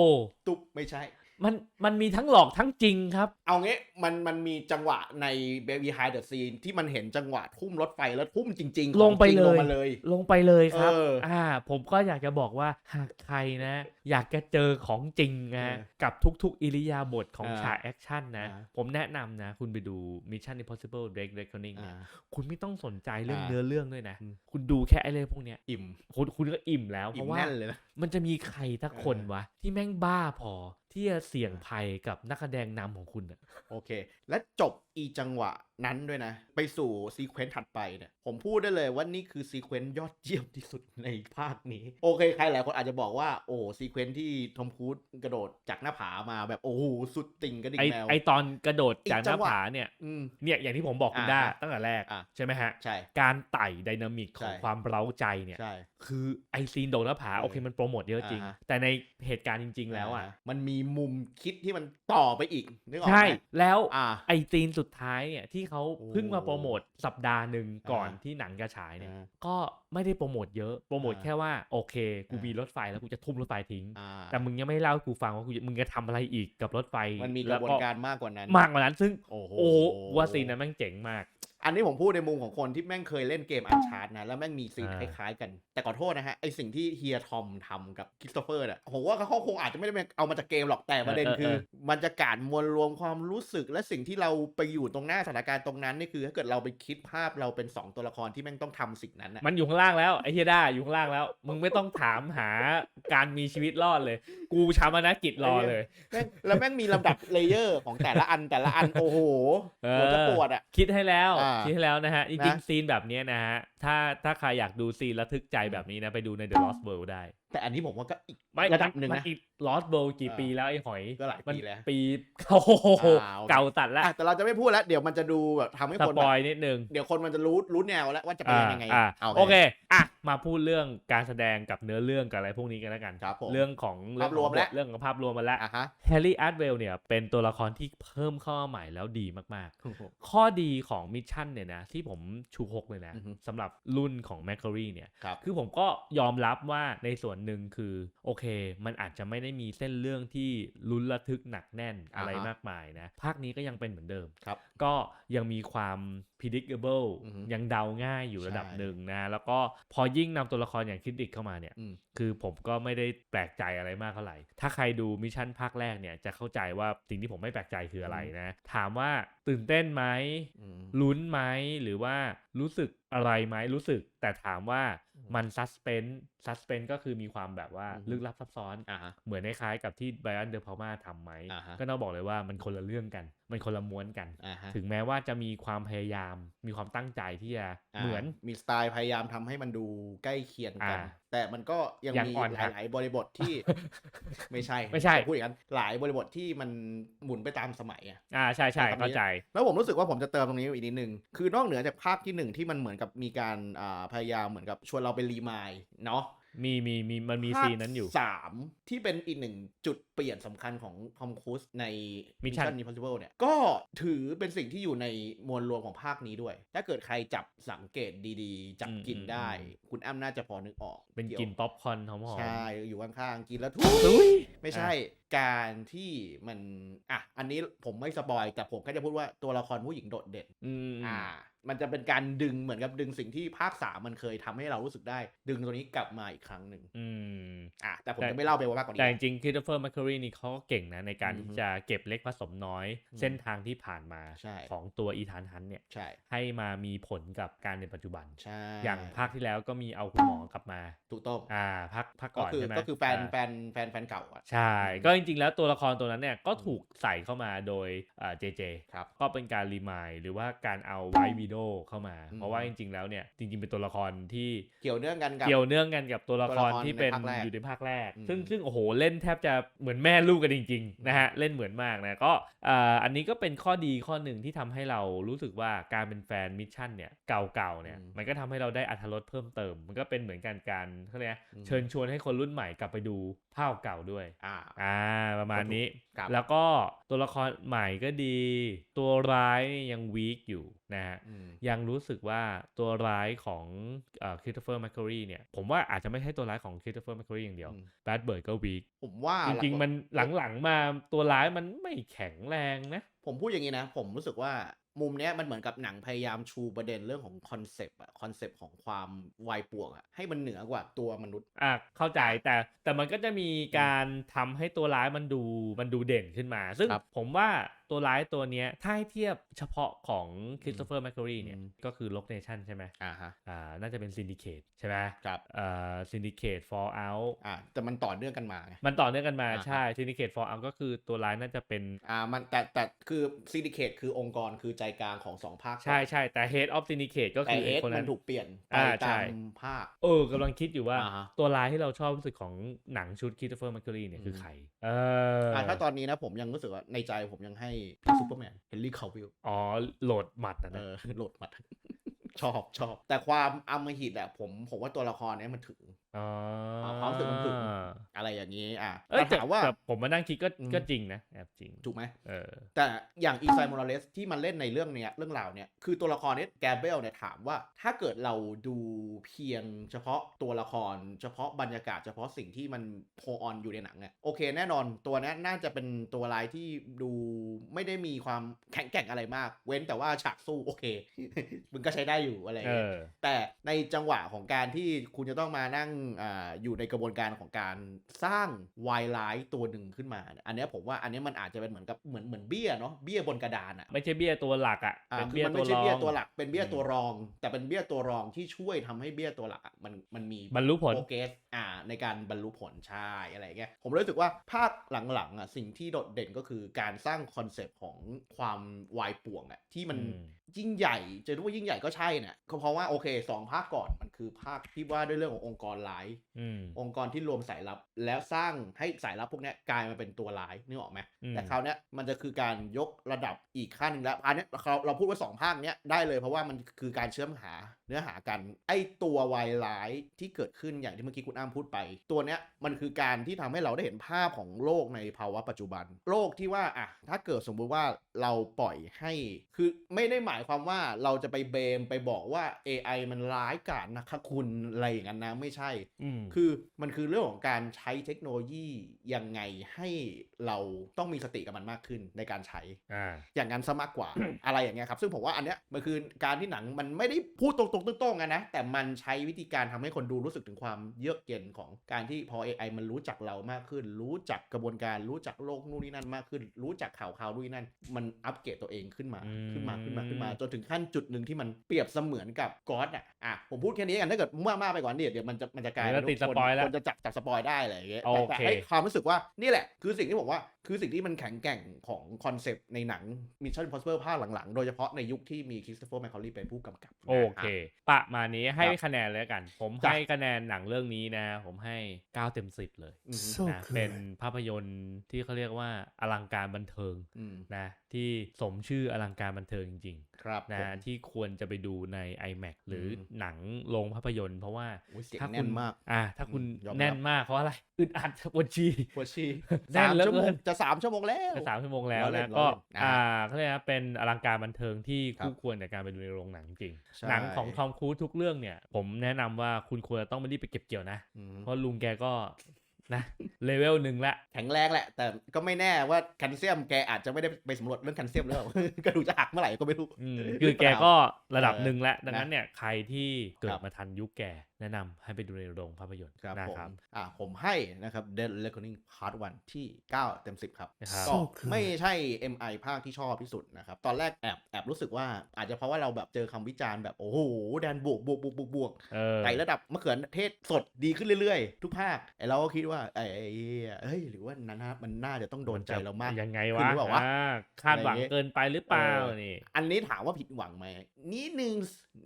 Speaker 2: ตุ๊บไม่ใช่
Speaker 1: มันมันมีทั้งหลอกทั้งจริงครับ
Speaker 2: เอางี้มันมันมีจังหวะใน Baby High the Scene ที่มันเห็นจังหวะทุ่มรถไฟแล้วทุ่มจริงๆ
Speaker 1: ลงไป
Speaker 2: ของจริ
Speaker 1: เลย
Speaker 2: ลงมาเลย
Speaker 1: ลงไปเลยครับ
Speaker 2: เอออ่
Speaker 1: อ่า ผมก็อยากจะบอกว่าหากใครนะ อยากจะเจอของจริงนะ
Speaker 2: เออ
Speaker 1: กับทุกๆ อิริยาบถของ
Speaker 2: อ่า
Speaker 1: ฉากแอคชั่นนะ
Speaker 2: อ่า
Speaker 1: ผมแนะนำนะ คุณไปดู Mission Impossible Drake Reckoning
Speaker 2: อ่า
Speaker 1: เนี่ยคุณไม่ต้องสนใจเรื่อง
Speaker 2: อ่า
Speaker 1: เนื้อเรื่องด้วยนะ
Speaker 2: อืม
Speaker 1: คุณดูแค่ไอ้เรื่องพวกเนี้ย
Speaker 2: อิ่ม
Speaker 1: คุณคุณก็อิ่มแล้วเพ
Speaker 2: อิ่ม
Speaker 1: ราะว่า
Speaker 2: แน่นเลยนะ
Speaker 1: มันจะมีใครทักคน
Speaker 2: เออ
Speaker 1: วะที่แม่งบ้าพอ ที่จะเสี่ยงภัยกับนักแสดงนำของคุณอะ
Speaker 2: โอเค และจบอีจังหวะ นั้นด้วยนะ ไปสู่ซีเควนต์ถัดไปเนี่ยผมพูดได้เลยว่านี่คือซีเควนต์ยอดเยี่ยมที่สุดในภาคนี้ โอเค ใครหลายคนอาจจะบอกว่าโอ้ซีเควนต์ที่ทอมครูซกระโดดจากหน้าผามาแบบโอ้โหสุดติ่งกระดิ่
Speaker 1: ไอง
Speaker 2: แมว
Speaker 1: ไอตอนกระโดด
Speaker 2: อีก
Speaker 1: จากห
Speaker 2: จั
Speaker 1: น้าง
Speaker 2: หวะ
Speaker 1: ผาเนี่ย
Speaker 2: อืม
Speaker 1: เนี่ยอย่างที่ผมบอกคุณ
Speaker 2: อ่า
Speaker 1: ได้
Speaker 2: อ่า
Speaker 1: ตั้งแต่แรก
Speaker 2: อ่า
Speaker 1: ใช่ไหมฮะ
Speaker 2: ใช่
Speaker 1: การไต่ไดนามิกของ
Speaker 2: ใช่
Speaker 1: ความเร้าใจเนี่ย
Speaker 2: ใช่
Speaker 1: คือไอซีนโดดหน้าผา
Speaker 2: เออ
Speaker 1: โอเคมันโปรโมทเยอะจริง
Speaker 2: อ่าฮะ
Speaker 1: แต่ในเหตุการณ์จริง ๆ แล้วอะา
Speaker 2: มันมีมุมคิดที่มันต่อไปอีกนึกออกไหม
Speaker 1: ใช่แล้ว
Speaker 2: อ่า
Speaker 1: ไอซีนสุดท้ายเนี่ยที่เขา
Speaker 2: โอ้
Speaker 1: เพิ่งมาโปรโมทสัปดาห์หนึ่งก่อน
Speaker 2: อ่า
Speaker 1: ที่หนังจะฉายเนี่ย
Speaker 2: อ่า
Speaker 1: ก็ไม่ได้โปรโมทเยอะโปรโมท
Speaker 2: อ่า
Speaker 1: แค่ว่าโอเค กู
Speaker 2: อ่ามี
Speaker 1: มีรถไฟแล้วกูจะทุ่มรถไฟทิ้ง
Speaker 2: อ่า
Speaker 1: แต่มึงยังไม่เล่าให้กูฟังว่ากูจะมึงจะทำอะไรอีกกับรถไฟ
Speaker 2: มันมีก
Speaker 1: แล้
Speaker 2: ระ
Speaker 1: ว
Speaker 2: บวนการมากกว่านั้น
Speaker 1: มากกว่านั้นซึ่ง
Speaker 2: โอ้โห
Speaker 1: โอ้โหว่าซีนนั้นแม่งเจ๋งมาก
Speaker 2: อันนี้ผมพูดในมุมของคนที่แม่งเคยเล่นเกมอันชาร์ตนะ แล้วแม่งมีซีน
Speaker 1: อ่า
Speaker 2: คล้ายๆกัน แต่ขอโทษนะฮะ ไอสิ่งที่เฮียทอมทำกับคริสโตเฟอร์เนี่ยผมว่าเขาคงอาจจะไม่ได้เอามาจากเกมหรอกแต่ประเด็นคือบรรยากาศมวลรวมความรู้สึกและสิ่งที่เราไปอยู่ตรงหน้าสถานการณ์ตรงนั้นนี่คือถ้าเกิดเราไปคิดภาพเราเป็นสองตัวละครที่แม่งต้องทำสิ่งนั้นนะ
Speaker 1: มันอยู่ข้างล่างแล้วไอ้เฮียด้าอยู่ข้างล่างแล้ว มึงไม่ต้องถามหาการมีชีวิตรอดเลย กูชามนกิจรอเลย
Speaker 2: แม่งแล้วแม่งมีลำดับเลเยอร์ของแต่ละอันแต่ละอันโอ้โห
Speaker 1: เออ
Speaker 2: หัวจะปวดอะ
Speaker 1: คิดให้แล้ว
Speaker 2: อ่า
Speaker 1: คิดให้แล้วนะฮะ จริง
Speaker 2: นะ
Speaker 1: ๆซีนแบบเนี้ยนะฮะ ถ้าถ้าใครอยากดูซีนระทึกใจแบบนี้นะ ไปดูใน The Lost World ได้
Speaker 2: แต่อันนี้ผมว่าก็อีก
Speaker 1: ไม่
Speaker 2: ระดับหนึ่งนะ
Speaker 1: มัอีก Lost World กี่
Speaker 2: เออ
Speaker 1: ปีแล้วไอ้หอย
Speaker 2: ก็หลาย
Speaker 1: มัน
Speaker 2: ปีแล้ว
Speaker 1: ปีโอ้โห
Speaker 2: อ่าโอเค
Speaker 1: เก่าตัดแล้ว
Speaker 2: อะแต่เราจะไม่พูดแล้ว เดี๋ยวมันจะดูแบบทำให้
Speaker 1: ส
Speaker 2: คน
Speaker 1: ป
Speaker 2: แบบ
Speaker 1: อยนิดนึง
Speaker 2: เดี๋ยวคนมันจะรู้รู้แนวแล้วว่าจะเป็น
Speaker 1: อ่า
Speaker 2: ยังไง
Speaker 1: อ่าาโอเคอะมาพูดเรื่องการแสดงกับเนื้อเรื่องกับอะไรพวกนี้กันแล้วกัน
Speaker 2: ครับผม
Speaker 1: เรื่องของเรื่อง
Speaker 2: ภาพรวม
Speaker 1: ของบท
Speaker 2: แล้ว
Speaker 1: เรื่องของภาพรวมมาแล้ว
Speaker 2: อะฮะ
Speaker 1: แฮร์รี่อาร์ตเวลเนี่ยเป็นตัวละครที่เพิ่มเข้ามาใหม่แล้วดีมากๆ ข้อดีของมิชชั่นเนี่ยนะที่ผมชูหกเลยนะ
Speaker 2: อือฮึ
Speaker 1: สำหรับรุ่นของแมคคารีเนี่ย
Speaker 2: ครับ
Speaker 1: คือผมก็ยอมรับว่าในส่วนหนึ่งคือโอเค มันอาจจะไม่ได้มีเส้นเรื่องที่ลุ้นระทึกหนักแน่นอะไร
Speaker 2: อ่าฮะ
Speaker 1: มากมายนะภาคนี้ก็ยังเป็นเหมือนเดิม
Speaker 2: ครับ
Speaker 1: ก็ยังมีความ predictable
Speaker 2: อือฮึ
Speaker 1: ยังเดาง่ายอยู่ระดับ
Speaker 2: ใช่
Speaker 1: หนึ่งนะ แล้วก็พอยิ่งนำตัวละครอย่างคิดดิกเข้ามาเนี่ย
Speaker 2: อืม
Speaker 1: คือผมก็ไม่ได้แปลกใจอะไรมากเท่าไหร่ ถ้าใครดูมิชชั่นภาคแรกเนี่ย จะเข้าใจว่าสิ่งที่ผมไม่แปลกใจคืออะไรนะ ถามว่าตื่นเต้นไหม
Speaker 2: อืม
Speaker 1: ลุ้นไหมหรือว่ารู้สึกอะไรไหมรู้สึก แต่ถามว่า
Speaker 2: อืม
Speaker 1: มันซัสเพนซัสเพนก็คือมีความแบบว่า
Speaker 2: อือฮึ
Speaker 1: ลึกลับซับซ้อน
Speaker 2: อ่าฮะ
Speaker 1: เหมือนคล้ายๆกับที่ไบรอันเดอร์พามาทำไหม
Speaker 2: อ่าฮะ
Speaker 1: ก็ต้องบอกเลยว่ามันคนละเรื่องกัน มันคนละม้วนกัน
Speaker 2: อ่าฮะ
Speaker 1: ถึงแม้ว่าจะมีความพยายาม มีความตั้งใจที่จะาเหมือน
Speaker 2: มีสไตล์พยายามทำให้มันดูใกล้เคียงกัน
Speaker 1: อ่า
Speaker 2: แต่มันก็ยัง
Speaker 1: ยัง
Speaker 2: มี
Speaker 1: อ่อน
Speaker 2: ห
Speaker 1: หัก
Speaker 2: ลายๆบริบทที่ ไม่ใช่
Speaker 1: ไม่ใช่
Speaker 2: ผพูดอย่างนั้น หลายบริบทที่มันหมุนไปตามสมัย อะ
Speaker 1: อ่าใช่ใช่
Speaker 2: ใช้คำนี้
Speaker 1: เข้าใจ
Speaker 2: แล้วผมรู้สึกว่าผมจะเติมตรงนี้อีกนิดนึง คือนอกเหนือจากภาคที่หนึ่งที่มันเหมือนกับมีการอ่าพยายามเหมือนกับชวนเราไปรีมายด์เนาะ
Speaker 1: มีมีมีมันมี
Speaker 2: ภาค
Speaker 1: ซีนนั้นอยู่
Speaker 2: สามที่เป็นอีกหนึ่งจุดเปลี่ยนสำคัญของทอมครูซใน
Speaker 1: Mission
Speaker 2: Mission Impossible เนี่ย ก็ถือเป็นสิ่งที่อยู่ในมวลรวมของภาคนี้ด้วย ถ้าเกิดใครจับสังเกตดีๆ จับ
Speaker 1: อืม
Speaker 2: กลิ่น
Speaker 1: อืม
Speaker 2: ได้
Speaker 1: อืม
Speaker 2: คุณแอมน่าจะพอนึกออก
Speaker 1: เป็น
Speaker 2: กี่ยว
Speaker 1: กลิ่นป๊อปคอร์นหอมๆ
Speaker 2: ใช่ อยู่ข้างๆ กินแล้วทุ
Speaker 1: อุ๊ย
Speaker 2: ไม่ใช่การที่มัน อะ อันนี้ผมไม่สปอยแต่ผมแค่จะพูดว่าตัวละครผู้หญิงโดดเด่น
Speaker 1: อืม
Speaker 2: อ่า มันจะเป็นการดึงเหมือนกับดึงสิ่งที่ภาคสามมันเคยทำให้เรารู้สึกได้ ดึงตัวนี้กลับมาอีกครั้งหนึ่ง
Speaker 1: อืม
Speaker 2: อะแต่ผม
Speaker 1: แต่
Speaker 2: จะไม่เล่าไปว่ามากกว่า
Speaker 1: แต่
Speaker 2: นี้
Speaker 1: จริงๆคริสโตเฟอร์แมคคารีนี่เขาก็เก่งนะในการ
Speaker 2: อือฮึ
Speaker 1: ที่จะเก็บเล็กผสมน้อย
Speaker 2: อืม
Speaker 1: เส้นทางที่ผ่านมา
Speaker 2: ใช่
Speaker 1: ของตัวอีธานฮันต์เนี่ย
Speaker 2: ใช่
Speaker 1: ให้มามีผลกับการในปัจจุบัน
Speaker 2: ใช่
Speaker 1: อย่างภาคที่แล้วก็มีเอาคุณหมอกลับมา
Speaker 2: ถูกต้อง
Speaker 1: อ่าภาคภาค
Speaker 2: ก็
Speaker 1: ก่อน
Speaker 2: คือ
Speaker 1: ใช่ไหม
Speaker 2: ก็คือแฟน
Speaker 1: อ่า
Speaker 2: แฟนแฟนแฟนเก่าอะ
Speaker 1: ใช่
Speaker 2: อืม
Speaker 1: ก็จริงๆแล้วตัวละครตัวนั้นเนี่ยก็ถูกใส่เข้ามาโดยเจเจ
Speaker 2: ครับ
Speaker 1: ก็เป็นการรีมายหรือว่าการเอาไววิดโอเข้ามา
Speaker 2: อืม
Speaker 1: เพราะว่าจริง ๆ แล้วเนี่ยจริง ๆ เป็นตัวละครที่
Speaker 2: เกี่ยวเนื่องกันกับ
Speaker 1: เกี่ยวเนื่องกันกับตัวละคร
Speaker 2: ตัวละคร
Speaker 1: ที่เป็น
Speaker 2: ในภาคแรก
Speaker 1: อยู่ในภาคแรก
Speaker 2: อืม
Speaker 1: ซึ่งซึ่งโอ้โหเล่นแทบจะเหมือนแม่ลูกกันจริง ๆ นะฮะ เล่นเหมือนมากนะก็อ่าอันนี้ก็เป็นข้อดีข้อหนึ่งที่ทำให้เรารู้สึกว่าการเป็นแฟนมิชชั่นเนี่ยเก่าๆเนี่ย
Speaker 2: อืม
Speaker 1: มันก็ทำให้เราได้อัธรสเพิ่มเติม มันก็เป็นเหมือนกันการเขาเรียก
Speaker 2: อืม
Speaker 1: เชิญชวนให้คนรุ่นใหม่กลับไปดูภาพเก่าด้วย
Speaker 2: อ่า
Speaker 1: อ่าประมาณนี้
Speaker 2: ครับ
Speaker 1: แล้วก็ตัวละครใหม่ก็ดี ตัวร้ายนี่ยังวีคอยู่นะฮะ
Speaker 2: อืม
Speaker 1: ยังรู้สึกว่าตัวร้ายของคริสโตเฟอร์แมคคารีเนี่ย ผมว่าอาจจะไม่ใช่ตัวร้ายของคริสโตเฟอร์แมคคารีอย่างเดียว
Speaker 2: อืม
Speaker 1: แบดเบิร์ดก็วีค
Speaker 2: ผมว่า
Speaker 1: จริงๆ มันหลังๆมาตัวร้ายมันไม่แข็งแรงนะ
Speaker 2: ผมพูดอย่างนี้นะ ผมรู้สึกว่ามุมเนี้ยมันเหมือนกับหนังพยายามชูประเด็นเรื่องของคอนเซปต์อะคอนเซปต์ของความวายป่วงอะให้มันเหนือกว่าตัวมนุษย์
Speaker 1: อะเข้าใจแต่แต่มันก็จะมีการทำให้ตัวร้ายมันดูมันดูเด่นขึ้นมา ซึ่ง
Speaker 2: ครับ
Speaker 1: ผมว่า ตัวร้ายตัวเนี้ยถ้าให้เทียบเฉพาะของคริสโตเฟอร์แมคคารีเนี่ย
Speaker 2: อืม
Speaker 1: ก็คือล็อกเนชั่นใช่ไหม
Speaker 2: อ่าฮะ
Speaker 1: อ่าน่าจะเป็นซินดิเคตใช่ไหม
Speaker 2: ครับ
Speaker 1: อ่าซินดิเคตฟอร์เอา
Speaker 2: อ่าแต่มันต่อเนื่องกันมาไง
Speaker 1: มันต่อเนื่องกันมา
Speaker 2: อ่าฮะ
Speaker 1: ใช่ซินดิเคตฟอร์เอาก็คือตัวร้ายน่าจะเป็น
Speaker 2: อ่ามันแต่แต่คือซีดิเคตคือองค์กรคือใจกลางของสองภาค
Speaker 1: ใช่ใช่แต่ Head of Syndicate ก็
Speaker 2: แต่
Speaker 1: คือ
Speaker 2: เฮ
Speaker 1: ไอ้
Speaker 2: ด
Speaker 1: คน
Speaker 2: มั
Speaker 1: นั้นน
Speaker 2: ถูกเปลี่ยนไป
Speaker 1: อ่า
Speaker 2: ตา
Speaker 1: ใช่
Speaker 2: มภาค
Speaker 1: เออกำลังคิดอยู่ว่า
Speaker 2: อ่าฮะ
Speaker 1: ตัวร้ายที่เราชอบรู้สึกของหนังชุดค h สเตอร์แมคค r รีเนี่ยคือ
Speaker 2: ม
Speaker 1: ใครเอออ
Speaker 2: อ่าถ้าตอนนี้นะผมยังรู้สึกว่าในใจผมยังให้พี่ซูเปอร์แมนเฮนรี่คาวิล
Speaker 1: อ๋อโหลดหมัดนะ
Speaker 2: เอ
Speaker 1: นะ
Speaker 2: อโหลดมัดชอบชอบ แต่ความอำมหิตอะผมผมว่าตัวละครเนี้ยมันถึง
Speaker 1: อ๋อ
Speaker 2: เอาความรู้สึกมันถึงอะไรอย่างนี้ อะ
Speaker 1: เอ้ย
Speaker 2: แต่
Speaker 1: แต่
Speaker 2: ถามว่า
Speaker 1: แต่ผมมานั่งคิดก็
Speaker 2: อืม
Speaker 1: ก็จริงนะแอบจริง
Speaker 2: ถูกไหม
Speaker 1: เออ
Speaker 2: แต่อย่างอีไซโมราเลสที่มันเล่นในเรื่องเนี้ยเรื่องราวเนี้ยคือตัวละครเนี้ยแกเบลเนี่ยถามว่าถ้าเกิดเราดูเพียงเฉพาะตัวละคร เฉพาะบรรยากาศเฉพาะสิ่งที่มันโพออนอยู่ในหนังเนี่ยโอเคแน่นอนตัวเนี้ยน่าจะเป็นตัวร้ายที่ดูไม่ได้มีความแข็งแกร่งอะไรมาก เว้นแต่ว่าฉากสู้โอเคมึงก็ใช้ได้อยู่อะไรอย่าง
Speaker 1: เอ
Speaker 2: เงี้ย
Speaker 1: อ
Speaker 2: แต่ในจังหวะของการที่คุณจะต้องมานั่งอาอยู่ในกระบวนการของการสร้างวายไลท์ตัวหนึ่งขึ้นมาเนี่ยอันเนี้ยผมว่าอันเนี้ยมันอาจจะเป็นเหมือนกับเหมือนเหมือนเบี้ยเนาะเบี้ยบนกระดานอะ
Speaker 1: ไม่ใช่เบี้ยตัวหลักอะ
Speaker 2: อ่า
Speaker 1: เป็น
Speaker 2: คือ
Speaker 1: เบี้ย
Speaker 2: มัน
Speaker 1: ตัว
Speaker 2: ไม่ใช่
Speaker 1: รอง
Speaker 2: เบี้ยตัวหลักเป็นเบี้ย
Speaker 1: อืม
Speaker 2: ตัวรอง แต่เป็นเบี้ยตัวรองที่ช่วยทำให้เบี้ยตัวหลักอะมันมันมี
Speaker 1: บรรลุผล
Speaker 2: โปรเกสอ่าในการบรรลุผลใช่อะไรอย่างเงี้ยผมรู้สึกว่าภาคหลังๆอะสิ่งที่โดดเด่นก็คือการสร้างคอนเซปต์ของความวายป่วงอะที่มัน
Speaker 1: อืม
Speaker 2: ยิ่งใหญ่จะรู้ว่ายิ่งใหญ่ก็ใช่เนี่ยก็เพราะว่าโอเคสองภาคก่อนมันคือภาคที่ว่าด้วยเรื่องขององค์กรร้าย
Speaker 1: อืม
Speaker 2: องค์กรที่รวมสายลับ แล้วสร้างให้สายลับพวกเนี้ยกลายมาเป็นตัวร้ายนึกออกไหม
Speaker 1: อืม
Speaker 2: แต่คราวเนี้ยมันจะคือการยกระดับอีกขั้นหนึงแล้วอันเนี้ยเราเราพูดว่าสองภาคเนี้ยได้เลยเพราะว่ามันคือการเชื่อมหาเนื้อหากันไอตัววายร้ายที่เกิดขึ้นอย่างที่เมื่อกี้คุณอ้ามพูดไป ตัวเนี้ยมันคือการที่ทำให้เราได้เห็นภาพของโลกในภาวะปัจจุบัน โลกที่ว่าอะถ้าเกิดสมมุติว่าเราปล่อยให้คือไม่ได้หมายความว่าเราจะไปเบมไปบอกว่า AI มันร้ายกาจนะคะคุณอะไรอย่างนั้นนะไม่ใช่
Speaker 1: อืม
Speaker 2: คือมันคือเรื่องของการใช้เทคโนโลยียังไงให้เราต้องมีสติกับมันมากขึ้นในการใช้
Speaker 1: อ่า
Speaker 2: อย่างนั้นซะมากกว่าอะไรอย่างเงี้ยครับ ซึ่งผมว่าอันเนี้ยมันคือการที่หนังมันไม่ได้พูดตรงๆตรงๆกันนะ แต่มันใช้วิธีการทำให้คนดูรู้สึกถึงความเยือกเย็นของการที่พอ AI มันรู้จักเรามากขึ้น รู้จักกระบวนการรู้จักโลกนู่นนี่นั่นมากขึ้น รู้จักข่าวข่าวนู่นนี่นั่น มันอัปเกรดตัวเองขึ้นมา
Speaker 1: อืม
Speaker 2: ขึ้นมาขึ้นมาขึ้นมาจนถึงขั้นจุดหนึ่งที่มันเปรียบเสมือนกับก๊อดอะอะผมพูดแค่นี้กันถ้าเกิดมั่วมากไปกว่านี้เดี๋ยวมันจะมันจะกลาย
Speaker 1: เดี๋ยว
Speaker 2: เป็น
Speaker 1: ติด
Speaker 2: คน
Speaker 1: สปอยล์แล้ว
Speaker 2: คนจะจับจับสปอยได้อะไรอย่างเงี้ย
Speaker 1: โอ
Speaker 2: แต่
Speaker 1: เค
Speaker 2: แต่ให้ความรู้สึกว่านี่แหละคือสิ่งที่ผมว่า คือสิ่งที่มันแข็งแกร่งของคอนเซปต์ในหนัง Mission Impossible ภาคหลังๆ โดยเฉพาะในยุคที่มีคริสโตเฟอร์แมคคอรีเป็นผู้กำกับนะ
Speaker 1: โอเคปะมานี้ให้
Speaker 2: ครับ
Speaker 1: คะแนนเลยละกัน ผม
Speaker 2: จ้ะ
Speaker 1: ให้คะแนนหนังเรื่องนี้นะ ผมให้ 9 เต็ม 10 เลย
Speaker 2: อืม
Speaker 3: So
Speaker 1: นะ
Speaker 3: good
Speaker 1: เป็นภาพยนตร์ที่เขาเรียกว่าอลังการบันเทิง
Speaker 2: อืม
Speaker 1: นะที่สมชื่ออลังการบันเทิงจริง
Speaker 2: ครับ
Speaker 1: ๆนะ
Speaker 2: ผม
Speaker 1: ที่ควรจะไปดูใน iMac หรืออ
Speaker 2: ม
Speaker 1: หนังโรงภาพยนตร์เพราะว่า
Speaker 2: โอ้ยเสียง
Speaker 1: ถ้า
Speaker 2: แน่
Speaker 1: คุณ
Speaker 2: นมาก
Speaker 1: อ่าถ้าคุณ
Speaker 2: อืมยอมรับ
Speaker 1: แน่นมากเพราะอะไรอึดอัดปวดชี
Speaker 2: ปวดชี
Speaker 1: แน่น
Speaker 2: สาม
Speaker 1: เหลือ
Speaker 2: ชั่วโม
Speaker 1: เกิ
Speaker 2: ง
Speaker 1: น
Speaker 2: จะสามชั่วโมงแล้ว
Speaker 1: จะสามชั่วโมงแล้ว
Speaker 2: ล้อเล่
Speaker 1: นะ
Speaker 2: น
Speaker 1: ก็
Speaker 2: ล้อเล่นอ่า
Speaker 1: อ่าเขาเรียกนะเป็นอลังการบันเทิงที่
Speaker 2: ครับ
Speaker 1: คู่ควรกับการไปดูในโรงหนังจริง
Speaker 2: ใช่
Speaker 1: หนังของทอมครูซทุกเรื่องเนี่ย ผมแนะนำว่าคุณควรจะต้องไม่รีบไปเก็บเกี่ยวนะ
Speaker 2: อืม
Speaker 1: เพราะลุงแกก็นะเลเวลหนึ่งละ
Speaker 2: แข็งแรงแหละ แต่ก็ไม่แน่ว่าแคลเซียมแกอาจจะไม่ได้ไปสำรวจเรื่องแคลเซียมหรือเปล่า กระดูกจะหักเมื่อไหร่ก็ไม่รู้
Speaker 1: อืมคือแกก็ระดับ
Speaker 2: เออ
Speaker 1: หนึ่งแล้วดัง
Speaker 2: นะ
Speaker 1: นั้นเนี่ยใครที่เกิ
Speaker 2: ครั
Speaker 1: ด
Speaker 2: บ
Speaker 1: มาทันยุคแก แนะนำให้ไปดูในโรงภาพยนตร์
Speaker 2: ครับ
Speaker 1: นะ
Speaker 2: ผม
Speaker 1: ครับ
Speaker 2: อ่าผมให้นะครับ Dead Reckoning Part 1 ที่ 9 เต็ม 10 ครับ
Speaker 1: นะครับ
Speaker 2: ก็
Speaker 3: So good
Speaker 2: ไม่ใช่ MI ภาคที่ชอบที่สุดนะครับ ตอนแรกแอบแอบรู้สึกว่าอาจจะเพราะว่าเราแบบเจอคำวิจารณ์แบบ โอ้โห แดนบวกบวกบวกบวกบวก
Speaker 1: เออ
Speaker 2: ไต่ระดับมะเขือเทศสดดีขึ้นเรื่อยๆ ทุกภาคไอเราก็คิดว่าไอ้ไอ้เหี้ยเฮ้ยหรือว่านั้นนะมันน่าจะต้องโดนใจเรามาก
Speaker 1: ยังไง
Speaker 2: ขึ้
Speaker 1: วะ
Speaker 2: นหรือเปล่าวะ
Speaker 1: อ่าคาดหวัง
Speaker 2: อะไรอย่างงี้
Speaker 1: เกินไปหรือเปล่า
Speaker 2: เออ
Speaker 1: นี่
Speaker 2: อันนี้ถามว่าผิดหวังไหมนิดนึง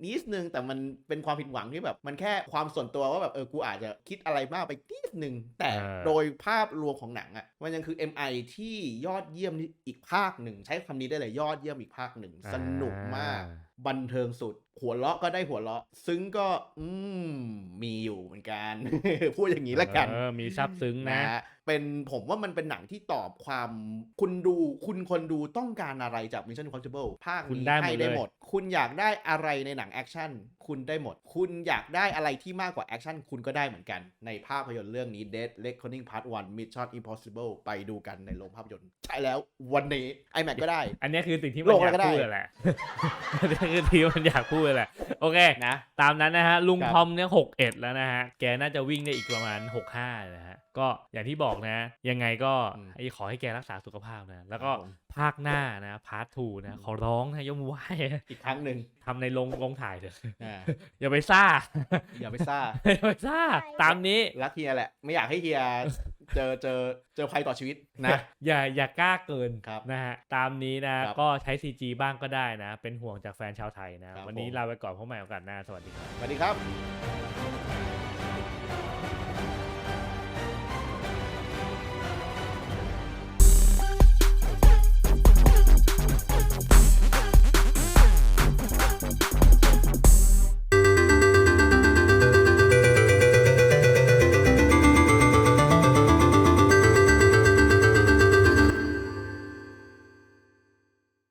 Speaker 2: นิดนึงแต่มันเป็นความผิดหวังที่แบบมันแค่ความส่วนตัวว่าแบบเออกูอาจจะคิดอะไรมากไปนิดนึง แต่
Speaker 1: เออ
Speaker 2: โดยภาพรวมของหนังอะมันยังคือ MI ที่ยอดเยี่ยมอีกภาคหนึ่ง ใช้คำนี้ได้เลยยอดเยี่ยมอีกภาคหนึ่ง สนุกมาก บันเทิงสุด หัวเราะก็ได้หัวเราะ ซึ้งก็อืมมีอยู่เหมือนกัน พูดอย่างนี้ละกัน
Speaker 1: เออมีซับซึ้งนะ
Speaker 2: นะฮะเป็นผมว่ามันเป็นหนังที่ตอบความคุณดูคุณคนดูต้องการอะไรจาก Mission Impossible ภาค
Speaker 1: คุณ
Speaker 2: นี้
Speaker 1: ได้หมด
Speaker 2: ให้ได้
Speaker 1: เลย
Speaker 2: หมด คุณอยากได้อะไรในหนังแอคชั่นคุณได้หมด คุณอยากได้อะไรที่มากกว่าแอคชั่นคุณก็ได้เหมือนกัน ในภาพยนตร์เรื่องนี้ Dead Reckoning Part 1 Mission Impossible ไปดูกันในโรงภาพยนตร์ ใช่แล้ววันนี้ iMac ก็ได้
Speaker 1: อันนี้คือสิ่งที่
Speaker 2: โล
Speaker 1: มัน
Speaker 2: ก
Speaker 1: อ
Speaker 2: อะไร
Speaker 1: ยาก
Speaker 2: ก็ได้
Speaker 1: พูดแหละอันนี้คือที่มันอยากพูดแหละโอเค
Speaker 2: นะ
Speaker 1: ตามนั้นนะฮะลุง
Speaker 2: ครับ
Speaker 1: ทอมเนี่ยหกเอ็ดแล้วนะฮะแกน่าจะวิ่งได้อีกประมาณหกห้านะฮะ ก็อย่างที่บอกนะ ยังไงก็
Speaker 2: อืม
Speaker 1: ไอ้ขอให้แกรักษาสุขภาพนะ แล้วก็
Speaker 2: ครับผม
Speaker 1: ภาคหน้านะพาร์ททูนะ ขอร้องนะยกมือไหว้
Speaker 2: อีกครั้งหนึ่ง
Speaker 1: ทำในโรงโรงถ่ายเถอะ
Speaker 2: อ่า
Speaker 1: อย่าไปซ่า
Speaker 2: อย่าไปซ่า
Speaker 1: อย่าไปซ่า ตามนี้
Speaker 2: รักเฮียแหละ ไม่อยากให้เฮียเจอเจอเจอภัยต่อชีวิตนะ
Speaker 1: อย่าอย่ากล้าเกิน
Speaker 2: ครับ
Speaker 1: นะฮะตามนี้นะ
Speaker 2: ครับ
Speaker 1: ก็ใช้ CG บ้างก็ได้นะ เป็นห่วงจากแฟนชาวไทยนะ
Speaker 2: ครับ
Speaker 1: วันนี้
Speaker 2: ผม
Speaker 1: ลาไปก่อนพบใหม่โอกาสหน้าสวัสดีครับ
Speaker 2: สวัสดีครับ